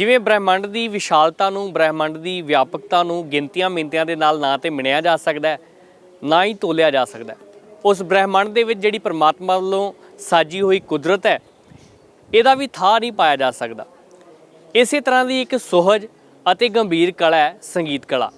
ਜਿਵੇਂ ਬ੍ਰਹਿਮੰਡ ਦੀ ਵਿਸ਼ਾਲਤਾ ਨੂੰ, ਬ੍ਰਹਿਮੰਡ ਦੀ ਵਿਆਪਕਤਾ ਨੂੰ ਗਿਣਤੀਆਂ ਮਿੰਤਿਆਂ ਦੇ ਨਾਲ ਨਾ ਤੇ ਮਿਣਿਆ ਜਾ ਸਕਦਾ ਹੈ, ਨਾ ਹੀ ਤੋਲਿਆ ਜਾ ਸਕਦਾ ਉਸ ਬ੍ਰਹਿਮੰਡ ਦੇ ਵਿੱਚ ਜਿਹੜੀ ਪਰਮਾਤਮਾ ਵੱਲੋਂ ਸਾਜੀ ਹੋਈ ਕੁਦਰਤ ਹੈ, ਇਹਦਾ ਵੀ ਥਾਂ ਨਹੀਂ ਪਾਇਆ ਜਾ ਸਕਦਾ। ਇਸੇ ਤਰ੍ਹਾਂ ਦੀ ਇੱਕ ਸੁਹਜ ਅਤੇ ਗੰਭੀਰ ਕਲਾ ਹੈ ਸੰਗੀਤ ਕਲਾ।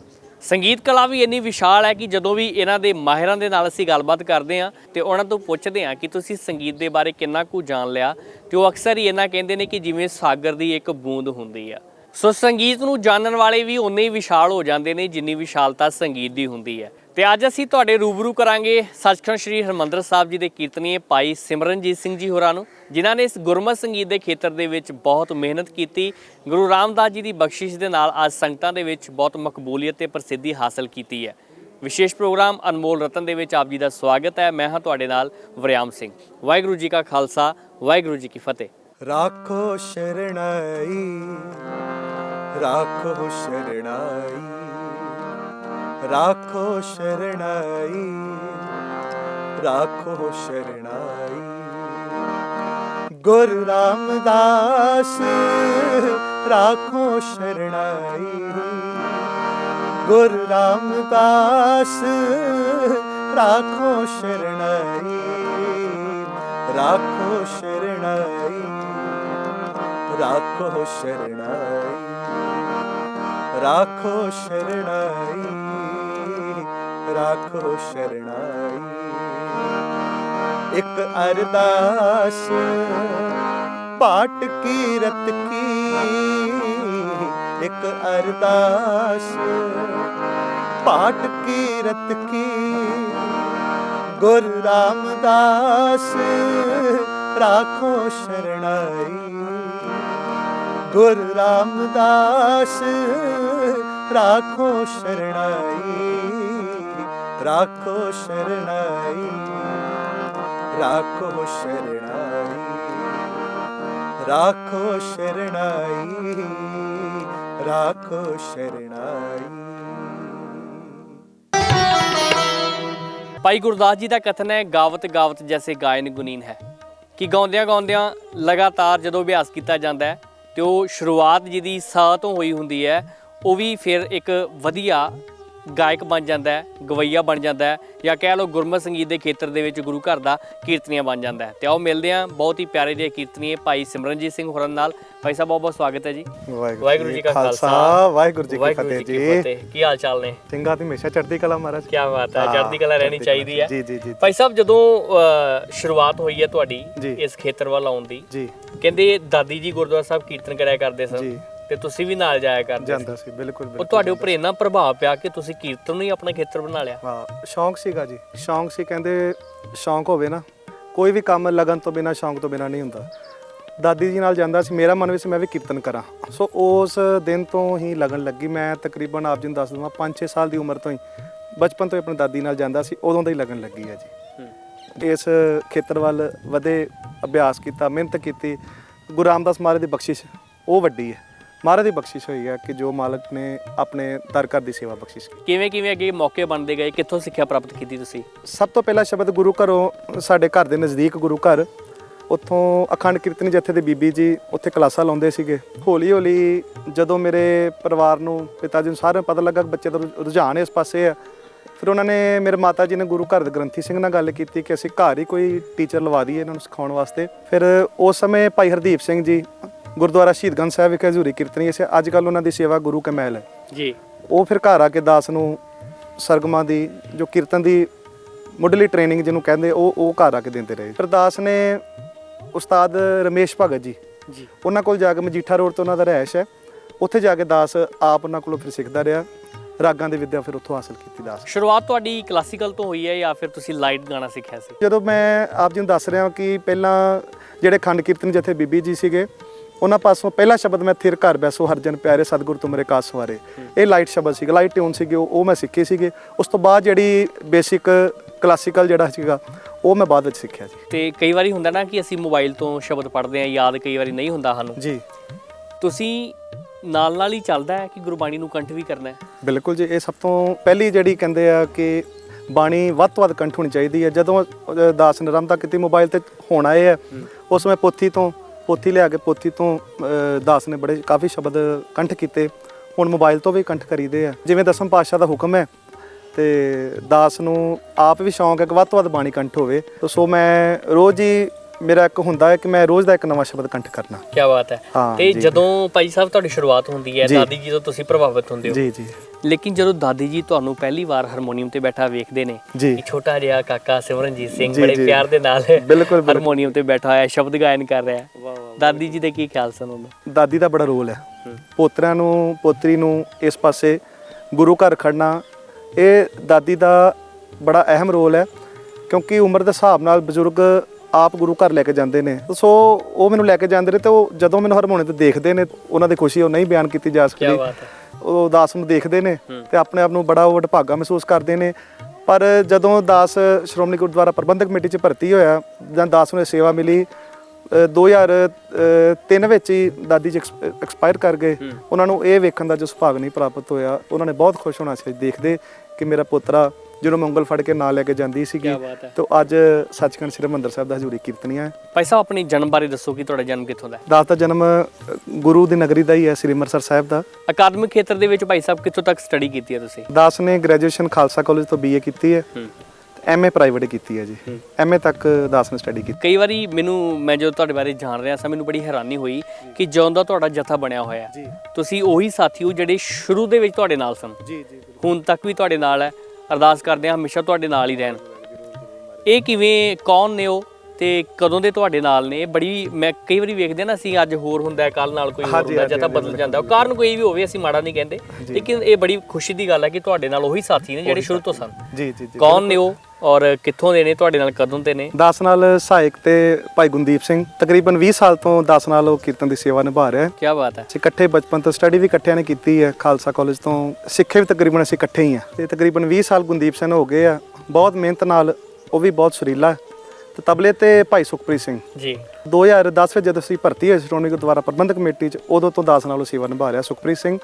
ਸੰਗੀਤ ਕਲਾ ਵੀ ਇੰਨੀ ਵਿਸ਼ਾਲ ਹੈ ਕਿ ਜਦੋਂ ਵੀ ਇਹਨਾਂ ਦੇ ਮਾਹਿਰਾਂ ਦੇ ਨਾਲ ਅਸੀਂ ਗੱਲਬਾਤ ਕਰਦੇ ਹਾਂ ਤੇ ਉਹਨਾਂ ਤੋਂ ਪੁੱਛਦੇ ਹਾਂ ਕਿ ਤੁਸੀਂ ਸੰਗੀਤ ਦੇ ਬਾਰੇ ਕਿੰਨਾ ਕੁ ਜਾਣ ਲਿਆ ਤੇ ਉਹ ਅਕਸਰ ਹੀ ਇਹਨਾਂ ਕਹਿੰਦੇ ਨੇ ਕਿ ਜਿਵੇਂ ਸਾਗਰ ਦੀ ਇੱਕ ਬੂੰਦ ਹੁੰਦੀ ਆ। ਸੋ ਸੰਗੀਤ ਨੂੰ ਜਾਣਨ ਵਾਲੇ ਵੀ ਉਨੇ ਹੀ ਵਿਸ਼ਾਲ ਹੋ ਜਾਂਦੇ ਨੇ ਜਿੰਨੀ ਵਿਸ਼ਾਲਤਾ ਸੰਗੀਤ ਦੀ ਹੁੰਦੀ ਹੈ। ਤੇ ਅੱਜ ਅਸੀਂ ਤੁਹਾਡੇ ਰੂਬਰੂ ਕਰਾਂਗੇ ਸੱਚਖੰਡ ਸ੍ਰੀ ਹਰਮੰਦਰ ਸਾਹਿਬ ਜੀ ਦੇ ਕੀਰਤਨੀਏ ਭਾਈ ਸਿਮਰਨਜੀਤ ਸਿੰਘ ਜੀ ਹੋਰਾਂ ਨੂੰ, ਜਿਨ੍ਹਾਂ ਨੇ ਇਸ ਗੁਰਮਤਿ ਸੰਗੀਤ ਦੇ ਖੇਤਰ ਦੇ ਵਿੱਚ ਬਹੁਤ ਮਿਹਨਤ ਕੀਤੀ। ਗੁਰੂ ਰਾਮਦਾਸ ਜੀ ਦੀ ਬਖਸ਼ਿਸ਼ ਦੇ ਨਾਲ ਅੱਜ ਸੰਗਤਾਂ ਦੇ ਵਿੱਚ ਬਹੁਤ ਮਕਬੂਲੀਅਤ ਤੇ ਪ੍ਰਸਿੱਧੀ ਹਾਸਲ ਕੀਤੀ ਹੈ। ਵਿਸ਼ੇਸ਼ ਪ੍ਰੋਗਰਾਮ ਅਨਮੋਲ ਰਤਨ ਦੇ ਵਿੱਚ ਆਪ ਜੀ ਦਾ ਸਵਾਗਤ ਹੈ। ਮੈਂ ਹਾਂ ਤੁਹਾਡੇ ਨਾਲ ਵਰਿਆਮ ਸਿੰਘ। ਵਾਹਿਗੁਰੂ ਜੀ ਕਾ ਖਾਲਸਾ, ਵਾਹਿਗੁਰੂ ਜੀ ਕੀ ਫਤਿਹ। ਰਾਖੋ ਸ਼ਰਣਾਈ ਰਾਖੋ ਸ਼ਰਣਾਈ ਰਾਖੋ ਸ਼ਰਣਾਈ ਰਾਖੋ ਸ਼ਰਣਾਈ। ਗੁਰੂ ਰਾਮਦਾਸ, ਰਾਖੋ ਸ਼ਰਣਾਈ। ਗੁਰੂ ਰਾਮਦਾਸ, ਰਾਖੋ ਸ਼ਰਣਾਈ ਰਾਖੋ ਸ਼ਰਣਾਈ। ਰਾਖੋ ਸ਼ਰਣਾਈ ਰਾਖੋ ਸ਼ਰਣਾਈ ਰਾਖੋ ਸ਼ਰਣਾਈ ਇੱਕ ਅਰਦਾਸ ਪਾਟ ਕੀਰਤ ਕੀ ਇੱਕ ਅਰਦਾਸ ਪਾਟ ਕੀਰਤ ਕੀ ਗੁਰ ਰਾਮਦਾਸ ਰਾਖੋ ਸ਼ਰਣਾਈ ਗੁਰੂ ਰਾਮਦਾਸ, ਰਾਖੋ ਸ਼ਰਣਾਈ ਰਾਖੋ ਸ਼ਰਣਾਈ ਰਾਖੋ ਸ਼ਰਣਾਈ ਰਾਖੋ ਸ਼ਰਣਾਈ ਰਾਖੋ ਸ਼ਰਣਾਈ। ਭਾਈ ਗੁਰਦਾਸ ਜੀ ਦਾ ਕਥਨ ਹੈ, ਗਾਵਤ ਗਾਵਤ ਜੈਸੇ ਗਾਇਨ ਗੁਨੀਨ ਹੈ। ਕਿ ਗਾਉਂਦਿਆਂ ਗਾਉਂਦਿਆਂ ਲਗਾਤਾਰ ਜਦੋਂ ਅਭਿਆਸ ਕੀਤਾ ਜਾਂਦਾ ਹੈ ਤੇ ਉਹ ਸ਼ੁਰੂਆਤ ਜਿਹਦੀ ਸਾ ਤੋਂ ਹੋਈ ਹੁੰਦੀ ਹੈ ਉਹ ਵੀ ਫਿਰ ਇੱਕ ਵਧੀਆ ਗਾਇਕ ਬਣ ਜਾਂਦਾ ਹੈ ਗਵਈਆ ਬਣ ਜਾਂਦਾ ਹੈ ਜਾਂ ਕਹਿ ਲਓ ਗੁਰਮਤਿ ਸੰਗੀਤ ਦੇ ਖੇਤਰ ਦੇ ਵਿੱਚ ਗੁਰੂ ਘਰ ਦਾ ਕੀਰਤਨੀਆ ਬਣ ਜਾਂਦਾ ਹੈ। ਤੇ ਆਓ ਮਿਲਦੇ ਹਾਂ ਬਹੁਤ ਹੀ ਪਿਆਰੇ ਜਿਹੇ ਕੀਰਤਨੀਏ ਭਾਈ ਸਿਮਰਨਜੀਤ ਸਿੰਘ ਹੋਰਾਂ ਨਾਲ। ਭਾਈ ਸਾਹਿਬ ਬਹੁਤ ਬਹੁਤ ਸਵਾਗਤ ਹੈ ਜੀ। ਵਾਹਿਗੁਰੂ ਜੀ ਕਾ ਖਾਲਸਾ। ਵਾਹਿਗੁਰੂ ਜੀ ਕੀ ਫਤਿਹ ਜੀ। ਕੀ ਹਾਲ ਚਾਲ ਨੇ? ਸਿੰਘਾਂ ਦੀ ਹਮੇਸ਼ਾ ਚੜ੍ਹਦੀ ਕਲਾ ਮਹਾਰਾਜ। ਕੀ ਬਾਤ ਹੈ ਚੜ੍ਹਦੀ ਕਲਾ ਰਹਿਣੀ ਚਾਹੀਦੀ ਹੈ। ਜੀ ਜੀ ਜੀ। ਭਾਈ ਸਾਹਿਬ ਜਦੋਂ ਸ਼ੁਰੂਆਤ ਹੋਈ ਹੈ ਤੁਹਾਡੀ। ਇਸ ਖੇਤਰ ਵੱਲ ਆਉਣ ਦੀ ਜੀ। ਕਹਿੰਦੇ ਦਾਦੀ ਜੀ ਗੁਰਦੁਆਰਾ ਸਾਹਿਬ ਕੀਰਤਨ ਕਰਿਆ ਕਰਦੇ ਸਨ। ਜੀ। ਤੇ ਤੁਸੀਂ ਵੀ ਨਾਲ ਜਾਇਆ ਕਰਦੇ ਸੀ। ਜਾਂਦਾ ਸੀ ਬਿਲਕੁਲ ਉਹ ਬਿਲਕੁਲ ਤੁਹਾਡੇ ਉੱਪਰ ਇੰਨਾ ਪ੍ਰਭਾਵ ਪਿਆ ਕਿ ਤੁਸੀਂ ਕੀਰਤਨ ਨੂੰ ਹੀ ਆਪਣਾ ਖੇਤਰ ਬਣਾ ਲਿਆ। ਹਾਂ ਸ਼ੌਂਕ ਸੀਗਾ ਜੀ। ਸ਼ੌਂਕ ਸੀ ਕਹਿੰਦੇ ਸ਼ੌਂਕ ਹੋਵੇ ਨਾ ਕੋਈ ਵੀ ਕੰਮ ਲਗਨ ਤੋਂ ਬਿਨਾ ਸ਼ੌਂਕ ਤੋਂ ਬਿਨਾ ਨਹੀਂ ਹੁੰਦਾ। ਦਾਦੀ ਜੀ ਨਾਲ ਜਾਂਦਾ ਸੀ ਮੇਰਾ ਮਨ ਵੀ ਸੀ ਮੈਂ ਵੀ ਕੀਰਤਨ ਕਰਾਂ। ਸੋ ਉਸ ਦਿਨ ਤੋਂ ਹੀ ਲਗਨ ਲੱਗੀ। ਮੈਂ ਤਕਰੀਬਨ ਆਪ ਜੀ ਨੂੰ ਦੱਸ ਦਵਾਂ 5-6 ਸਾਲ ਦੀ ਉਮਰ ਤੋਂ ਹੀ ਬਚਪਨ ਤੋਂ ਹੀ ਆਪਣੀ ਦਾਦੀ ਨਾਲ ਜਾਂਦਾ ਸੀ ਉਦੋਂ ਦਾ ਹੀ ਲਗਨ ਲੱਗੀ ਹੈ ਜੀ। ਇਸ ਖੇਤਰ ਵੱਲ ਵਧੇ ਅਭਿਆਸ ਕੀਤਾ ਮਿਹਨਤ ਕੀਤੀ। ਗੁਰੂ ਰਾਮਦਾਸ ਮਹਾਰਾਜ ਦੀ ਬਖਸ਼ਿਸ਼ ਉਹ ਵੱਡੀ ਹੈ। ਮਹਾਰਾਜ ਦੀ ਬਖਸ਼ਿਸ਼ ਹੋਈ ਹੈ ਕਿ ਜੋ ਮਾਲਕ ਨੇ ਆਪਣੇ ਦਰ ਘਰ ਦੀ ਸੇਵਾ ਬਖਸ਼ਿਸ਼ ਕੀਤੀ। ਕਿਵੇਂ ਕਿਵੇਂ ਅੱਗੇ ਮੌਕੇ ਬਣਦੇ ਗਏ? ਕਿੱਥੋਂ ਸਿੱਖਿਆ ਪ੍ਰਾਪਤ ਕੀਤੀ ਤੁਸੀਂ? ਸਭ ਤੋਂ ਪਹਿਲਾ ਸ਼ਬਦ ਗੁਰੂ ਘਰੋਂ ਸਾਡੇ ਘਰ ਦੇ ਨਜ਼ਦੀਕ ਗੁਰੂ ਘਰ ਉੱਥੋਂ ਅਖੰਡ ਕੀਰਤਨੀ ਜਥੇ ਦੇ ਬੀਬੀ ਜੀ ਉੱਥੇ ਕਲਾਸਾਂ ਲਾਉਂਦੇ ਸੀਗੇ। ਹੌਲੀ ਹੌਲੀ ਜਦੋਂ ਮੇਰੇ ਪਰਿਵਾਰ ਨੂੰ ਪਿਤਾ ਜੀ ਨੂੰ ਸਾਰਿਆਂ ਨੂੰ ਪਤਾ ਲੱਗਾ ਕਿ ਬੱਚੇ ਦਾ ਰੁ- ਰੁਝਾਨ ਇਸ ਪਾਸੇ ਆ ਫਿਰ ਉਹਨਾਂ ਨੇ ਮੇਰੇ ਮਾਤਾ ਜੀ ਨੇ ਗੁਰੂ ਘਰ ਦੇ ਗ੍ਰੰਥੀ ਸਿੰਘ ਨਾਲ ਗੱਲ ਕੀਤੀ ਕਿ ਅਸੀਂ ਘਰ ਹੀ ਕੋਈ ਟੀਚਰ ਲਵਾ ਦਈਏ ਇਹਨਾਂ ਨੂੰ ਸਿਖਾਉਣ ਵਾਸਤੇ। ਫਿਰ ਉਸ ਸਮੇਂ ਭਾਈ ਹਰਦੀਪ ਸਿੰਘ ਜੀ ਗੁਰਦੁਆਰਾ ਸ਼ਹੀਦਗੰਜ ਸਾਹਿਬ ਵਿਖੇ ਹਜ਼ੂਰੀ ਕੀਰਤਨੀ ਸੀ ਅੱਜ ਕੱਲ ਉਹਨਾਂ ਦੀ ਸੇਵਾ ਗੁਰੂ ਕਮੈਲ ਹੈ। ਜੀ। ਉਹ ਫਿਰ ਘਰ ਆ ਕੇ ਦਾਸ ਨੂੰ ਸਰਗਮਾ ਦੀ ਜੋ ਕੀਰਤਨ ਦੀ ਮੁੱਢਲੀ ਟ੍ਰੇਨਿੰਗ ਜਿਹਨੂੰ ਕਹਿੰਦੇ ਉਹ ਉਹ ਘਰ ਆ ਕੇ ਦਿੰਦੇ ਰਹੇ। ਫਿਰ ਦਾਸ ਨੇ ਉਸਤਾਦ ਰਮੇਸ਼ ਭਗਤ ਜੀ ਉਹਨਾਂ ਕੋਲ ਜਾ ਕੇ ਮਜੀਠਾ ਰੋਡ ਤੋਂ ਉਹਨਾਂ ਦਾ ਰਹਿਸ਼ ਹੈ। ਉੱਥੇ ਜਾ ਕੇ ਦਾਸ ਆਪ ਉਹਨਾਂ ਕੋਲੋਂ ਫਿਰ ਸਿੱਖਦਾ ਰਿਹਾ। ਰਾਗਾਂ ਦੀ ਵਿੱਦਿਆ ਫਿਰ ਉੱਥੋਂ ਹਾਸਲ ਕੀਤੀ ਦਾਸ। ਸ਼ੁਰੂਆਤ ਤੁਹਾਡੀ ਕਲਾਸੀਕਲ ਤੋਂ ਹੋਈ ਹੈ ਜਾਂ ਫਿਰ ਤੁਸੀਂ ਲਾਈਟ ਗਾਣਾ ਸਿੱਖਿਆ ਸੀ? ਜਦੋਂ ਮੈਂ ਆਪ ਜੀ ਨੂੰ ਦੱਸ ਰਿਹਾ ਕਿ ਪਹਿਲਾਂ ਜਿਹੜੇ ਖੰਡ ਕੀਰਤਨ ਜਿੱਥੇ ਬੀਬੀ ਜੀ ਸੀਗੇ ਉਹਨਾਂ ਪਾਸੋਂ ਪਹਿਲਾ ਸ਼ਬਦ ਮੈਂ ਥਿਰ ਘਰ ਬੈਸੋ ਹਰਜਨ ਪਿਆਰੇ ਸਤਿਗੁਰ ਤੁਮਰੇ ਕਾਸ ਸਵਾਰੇ ਇਹ ਲਾਈਟ ਸ਼ਬਦ ਸੀਗਾ ਲਾਈਟ ਟਿਊਨ ਸੀਗੇ ਉਹ ਮੈਂ ਸਿੱਖੇ ਸੀਗੇ। ਉਸ ਤੋਂ ਬਾਅਦ ਜਿਹੜੀ ਬੇਸਿਕ ਕਲਾਸੀਕਲ ਜਿਹੜਾ ਸੀਗਾ ਉਹ ਮੈਂ ਬਾਅਦ ਵਿੱਚ ਸਿੱਖਿਆ ਜੀ। ਤੇ ਕਈ ਵਾਰੀ ਹੁੰਦਾ ਨਾ ਕਿ ਅਸੀਂ ਮੋਬਾਈਲ ਤੋਂ ਸ਼ਬਦ ਪੜ੍ਹਦੇ ਹਾਂ ਯਾਦ ਕਈ ਵਾਰੀ ਨਹੀਂ ਹੁੰਦਾ ਸਾਨੂੰ। ਜੀ। ਤੁਸੀਂ ਨਾਲ ਨਾਲ ਹੀ ਚੱਲਦਾ ਹੈ ਕਿ ਗੁਰਬਾਣੀ ਨੂੰ ਕੰਠ ਵੀ ਕਰਨਾ ਹੈ? ਬਿਲਕੁਲ ਜੀ ਇਹ ਸਭ ਤੋਂ ਪਹਿਲੀ ਜਿਹੜੀ ਕਹਿੰਦੇ ਆ ਕਿ ਬਾਣੀ ਵੱਧ ਤੋਂ ਵੱਧ ਕੰਠ ਹੋਣੀ ਚਾਹੀਦੀ ਹੈ। ਜਦੋਂ ਦਾਸ ਨਿਰੰਤਾ ਕੀਤੀ ਮੋਬਾਈਲ ਤੇ ਹੋਣਾ ਇਹ ਹੈ। ਉਸ ਸਮੇਂ ਪੋਥੀ ਤੋਂ ਪੋਥੀ ਲਿਆ ਕੇ ਪੋਥੀ ਤੋਂ ਦਾਸ ਨੇ ਬੜੇ ਕਾਫੀ ਸ਼ਬਦ ਕੰਠ ਕੀਤੇ ਹੁਣ ਮੋਬਾਈਲ ਤੋਂ ਵੀ ਕੰਠ ਕਰੀਦੇ ਆ ਜਿਵੇਂ ਦਸਮ ਪਾਤਸ਼ਾਹ ਦਾ ਹੁਕਮ ਹੈ ਤੇ ਦਾਸ ਨੂੰ ਆਪ ਵੀ ਸ਼ੌਂਕ ਹੈ ਕਿ ਵੱਧ ਤੋਂ ਵੱਧ ਬਾਣੀ ਕੰਠ ਹੋਵੇ ਤੇ ਸੋ ਮੈਂ ਰੋਜ਼ ਹੀ ਮੇਰਾ ਇੱਕ ਹੁੰਦਾ ਹੈ ਕਿ ਮੈਂ ਰੋਜ਼ ਦਾ ਇੱਕ ਨਵਾਂ ਸ਼ਬਦ ਕੰਠ ਕਰਨਾ ਕੀ ਬਾਤ ਹੈ ਤੇ ਜੀ। ਜਦੋਂ ਭਾਈ ਸਾਹਿਬ ਤੁਹਾਡੀ ਸ਼ੁਰੂਆਤ ਹੁੰਦੀ ਹੈ। ਦਾਦੀ ਜੀ ਤੋਂ ਤੁਸੀਂ ਪ੍ਰਭਾਵਿਤ ਹੁੰਦੇ ਹੋ ਜੀ ਜੀ ਲੇਕਿਨ ਜਦੋਂ ਦਾਦੀ ਜੀ ਤੁਹਾਨੂੰ ਪਹਿਲੀ ਵਾਰ ਹਾਰਮੋਨੀਅਮ ਤੇ ਬੈਠਾ ਵੇਖਦੇ ਨੇ ਜੀ। ਕਿ ਛੋਟਾ ਜਿਹਾ ਕਾਕਾ ਸਿਮਰਨਜੀਤ ਸਿੰਘ ਬੜੇ। ਪਿਆਰ ਦੇ ਨਾਲ। ਹਾਰਮੋਨੀਅਮ ਤੇ ਬੈਠਾ ਹੋਇਆ ਸ਼ਬਦ ਗਾਇਨ ਕਰ ਰਿਹਾ ਹੈ ਦਾਦੀ ਜੀ ਦੇ ਕੀ ਖਿਆਲ ਸਨ ਉਦੋਂ ਦਾਦੀ ਦਾ ਬੜਾ ਰੋਲ ਹੈ। ਪੋਤਰਿਆਂ ਨੂੰ ਪੋਤਰੀ ਨੂੰ ਇਸ ਪਾਸੇ ਗੁਰੂ ਘਰ ਖੜਨਾ ਇਹ ਦਾਦੀ ਦਾ ਬੜਾ ਅਹਿਮ ਰੋਲ ਹੈ ਕਿਉਂਕਿ ਉਮਰ ਦੇ ਹਿਸਾਬ ਨਾਲ ਬਜ਼ੁਰਗ ਆਪ ਗੁਰੂ ਘਰ ਲੈ ਕੇ ਜਾਂਦੇ ਨੇ। ਸੋ ਉਹ ਮੈਨੂੰ ਲੈ ਕੇ ਜਾਂਦੇ ਨੇ ਤੇ ਉਹ ਜਦੋਂ ਮੈਨੂੰ ਹਾਰਮੋਨੀਅਮ ਤੇ ਦੇਖਦੇ ਨੇ ਉਹਨਾਂ ਦੀ ਖੁਸ਼ੀ ਉਹ ਨਹੀਂ ਬਿਆਨ ਕੀਤੀ ਜਾ ਸਕਦੀ। ਉਹ ਦਾਸ ਨੂੰ ਦੇਖਦੇ ਨੇ ਤੇ ਆਪਣੇ ਆਪ ਨੂੰ ਬੜਾ ਉਹ ਵਡਭਾਗਾ ਮਹਿਸੂਸ ਕਰਦੇ ਨੇ। ਪਰ ਜਦੋਂ ਦਾਸ ਸ਼੍ਰੋਮਣੀ ਗੁਰਦੁਆਰਾ ਪ੍ਰਬੰਧਕ ਕਮੇਟੀ 'ਚ ਭਰਤੀ ਹੋਇਆ ਜਾਂ ਦਾਸ ਨੂੰ ਸੇਵਾ ਮਿਲੀ 2003 ਵਿੱਚ ਹੀ ਦਾਦੀ ਜੀ ਐਕਸਪਾਇਰ ਕਰ ਗਏ। ਉਹਨਾਂ ਨੂੰ ਇਹ ਵੇਖਣ ਦਾ ਜੋ ਸੁਭਾਗ ਨਹੀਂ ਪ੍ਰਾਪਤ ਹੋਇਆ ਉਹਨਾਂ ਨੇ ਬਹੁਤ ਖੁਸ਼ ਹੋਣਾ ਸੀ। ਦੇਖਦੇ ਕਿ ਮੇਰਾ ਪੁੱਤਰਾ ਜਿਹਨੂੰ ਮੰਗਲ ਫੜ ਕੇ ਨਾਲ ਲੈ ਕੇ ਜਾਂਦੀ ਸੀਗੀ। ਤੇ ਅੱਜ ਸੱਚਖੰਡ ਸ੍ਰੀ ਹਰਿਮੰਦਰ ਸਾਹਿਬ ਦਾ ਹਜ਼ੂਰੀ ਕੀਰਤਨੀਆ ਹੈ। ਭਾਈ ਸਾਹਿਬ ਆਪਣੀ ਜਨਮ ਬਾਰੇ ਦੱਸੋ ਕਿ ਤੁਹਾਡਾ ਜਨਮ ਕਿੱਥੋਂ ਦਾ ਹੈ? ਦਾਸ ਦਾ ਜਨਮ ਗੁਰੂ ਦੀ ਨਗਰੀ ਦਾ ਹੀ ਹੈ ਸ੍ਰੀ ਅੰਮ੍ਰਿਤਸਰ ਸਾਹਿਬ ਦਾ। ਅਕਾਦਮਿਕ ਖੇਤਰ ਦੇ ਵਿੱਚ ਭਾਈ ਸਾਹਿਬ ਕਿੱਥੋਂ ਤੱਕ ਸਟੱਡੀ ਕੀਤੀ ਹੈ ਤੁਸੀਂ? ਦਾਸ ਨੇ ਗ੍ਰੈਜੂਏਸ਼ਨ ਖਾਲਸਾ ਕਾਲਜ ਤੋਂ ਬੀਏ ਕੀਤੀ ਹੂੰ। ਐਮਏ ਪ੍ਰਾਈਵੇਟ ਕੀਤੀ ਹੈ ਜੀ। ਐਮਏ ਤੱਕ ਦਾਸ ਨੇ ਸਟੱਡੀ ਕੀਤੀ। ਕਈ ਵਾਰੀ ਮੈਨੂੰ ਮੈਂ ਜਦੋਂ ਤੁਹਾਡੇ ਬਾਰੇ ਜਾਣ ਰਿਹਾ ਸਾਂ ਮੈਨੂੰ ਬੜੀ ਹੈਰਾਨੀ ਹੋਈ ਕਿ ਜਿਉਂ ਦਾ ਤੁਹਾਡਾ ਜਥਾ ਬਣਿਆ ਹੋਇਆ ਤੁਸੀਂ ਉਹੀ ਸਾਥੀ ਹੋ ਜਿਹੜੇ ਸ਼ੁਰੂ ਦੇ ਵਿੱਚ ਤੁਹਾਡੇ ਨਾਲ ਸਨ। ਜੀ ਜੀ ਹੁਣ ਤੱਕ ਵੀ ਤੁਹਾਡੇ ਨਾਲ ਹੈ। ਅਰਦਾਸ ਕਰਦੇ ਹਾਂ ਹਮੇਸ਼ਾ ਤੁਹਾਡੇ ਨਾਲ ਹੀ ਰਹਿਣ। ਇਹ ਕਿਵੇਂ ਕੌਣ ਨੇ ਉਹ ਤੇ ਕਦੋਂ ਦੇ ਤੁਹਾਡੇ ਨਾਲ ਨੇ? ਬੜੀ ਮੈਂ ਕਈ ਵਾਰੀ ਵੇਖਦੇ ਨਾ ਅਸੀਂ ਅੱਜ ਹੋਰ ਹੁੰਦਾ ਕੱਲ ਨਾਲ ਕੋਈ ਹੋਰ ਹੁੰਦਾ ਜਾਂ ਤਾਂ ਬਦਲ ਜਾਂਦਾ ਉਹ ਕਾਰਨ ਕੋਈ ਵੀ ਹੋਵੇ ਅਸੀਂ ਮਾੜਾ ਨਹੀਂ ਕਹਿੰਦੇ। ਲੇਕਿਨ ਇਹ ਬੜੀ ਖੁਸ਼ੀ ਦੀ ਗੱਲ ਹੈ ਕਿ ਤੁਹਾਡੇ ਨਾਲ ਉਹੀ ਸਾਥੀ ਨੇ ਜਿਹੜੇ ਸ਼ੁਰੂ ਤੋਂ ਸਨ। ਜੀ ਜੀ ਜੀ ਕੌਣ ਨੇ ਉਹ? ਔਰ ਕਿੱਥੋਂ ਦੇ ਨੇ ਤੁਹਾਡੇ ਨਾਲ ਕਦੋਂ ਦੇ ਨੇ? ਦਾਸ ਨਾਲ ਸਹਾਇਕ ਤੇ ਭਾਈ ਗੁੰਦੀਪ ਸਿੰਘ। ਤਕਰੀਬਨ 20 ਸਾਲ ਤੋਂ ਦਾਸ ਨਾਲ ਉਹ ਕੀਰਤਨ ਦੀ ਸੇਵਾ ਨਿਭਾ ਰਿਹਾ ਹੈ। ਕੀ ਬਾਤ ਹੈ। ਅਸੀਂ ਇਕੱਠੇ ਬਚਪਨ ਤੋਂ ਸਟੱਡੀ ਵੀ ਇਕੱਠਿਆਂ ਨੇ ਕੀਤੀ ਹੈ। ਖਾਲਸਾ ਕਾਲਜ ਤੋਂ ਸਿੱਖੇ ਵੀ ਤਕਰੀਬਨ ਅਸੀਂ ਇਕੱਠੇ ਹੀ ਆ ਤੇ ਤਕਰੀਬਨ 20 ਸਾਲ ਗੁੰਦੀਪ ਸਿੰਘ ਹੋ ਗਏ ਆ। ਬਹੁਤ ਮਿਹਨਤ ਨਾਲ ਉਹ ਵੀ ਬਹੁਤ ਸੁਰੀਲਾ। ਤੇ ਤਬਲੇ ਤੇ ਭਾਈ ਸੁਖਪ੍ਰੀਤ ਸਿੰਘ। ਜੀ। 2010 ਵਿੱਚ ਜਦੋਂ ਅਸੀਂ ਭਰਤੀ ਹੋਏ ਸ਼੍ਰੋਮਣੀ ਗੁਰਦੁਆਰਾ ਪ੍ਰਬੰਧਕ ਕਮੇਟੀ 'ਚ ਉਦੋਂ ਤੋਂ ਦਾਸ ਨਾਲ ਉਹ ਸੇਵਾ ਨਿਭਾ ਰਿਹਾ ਸੁਖਪ੍ਰੀਤ ਸਿੰਘ।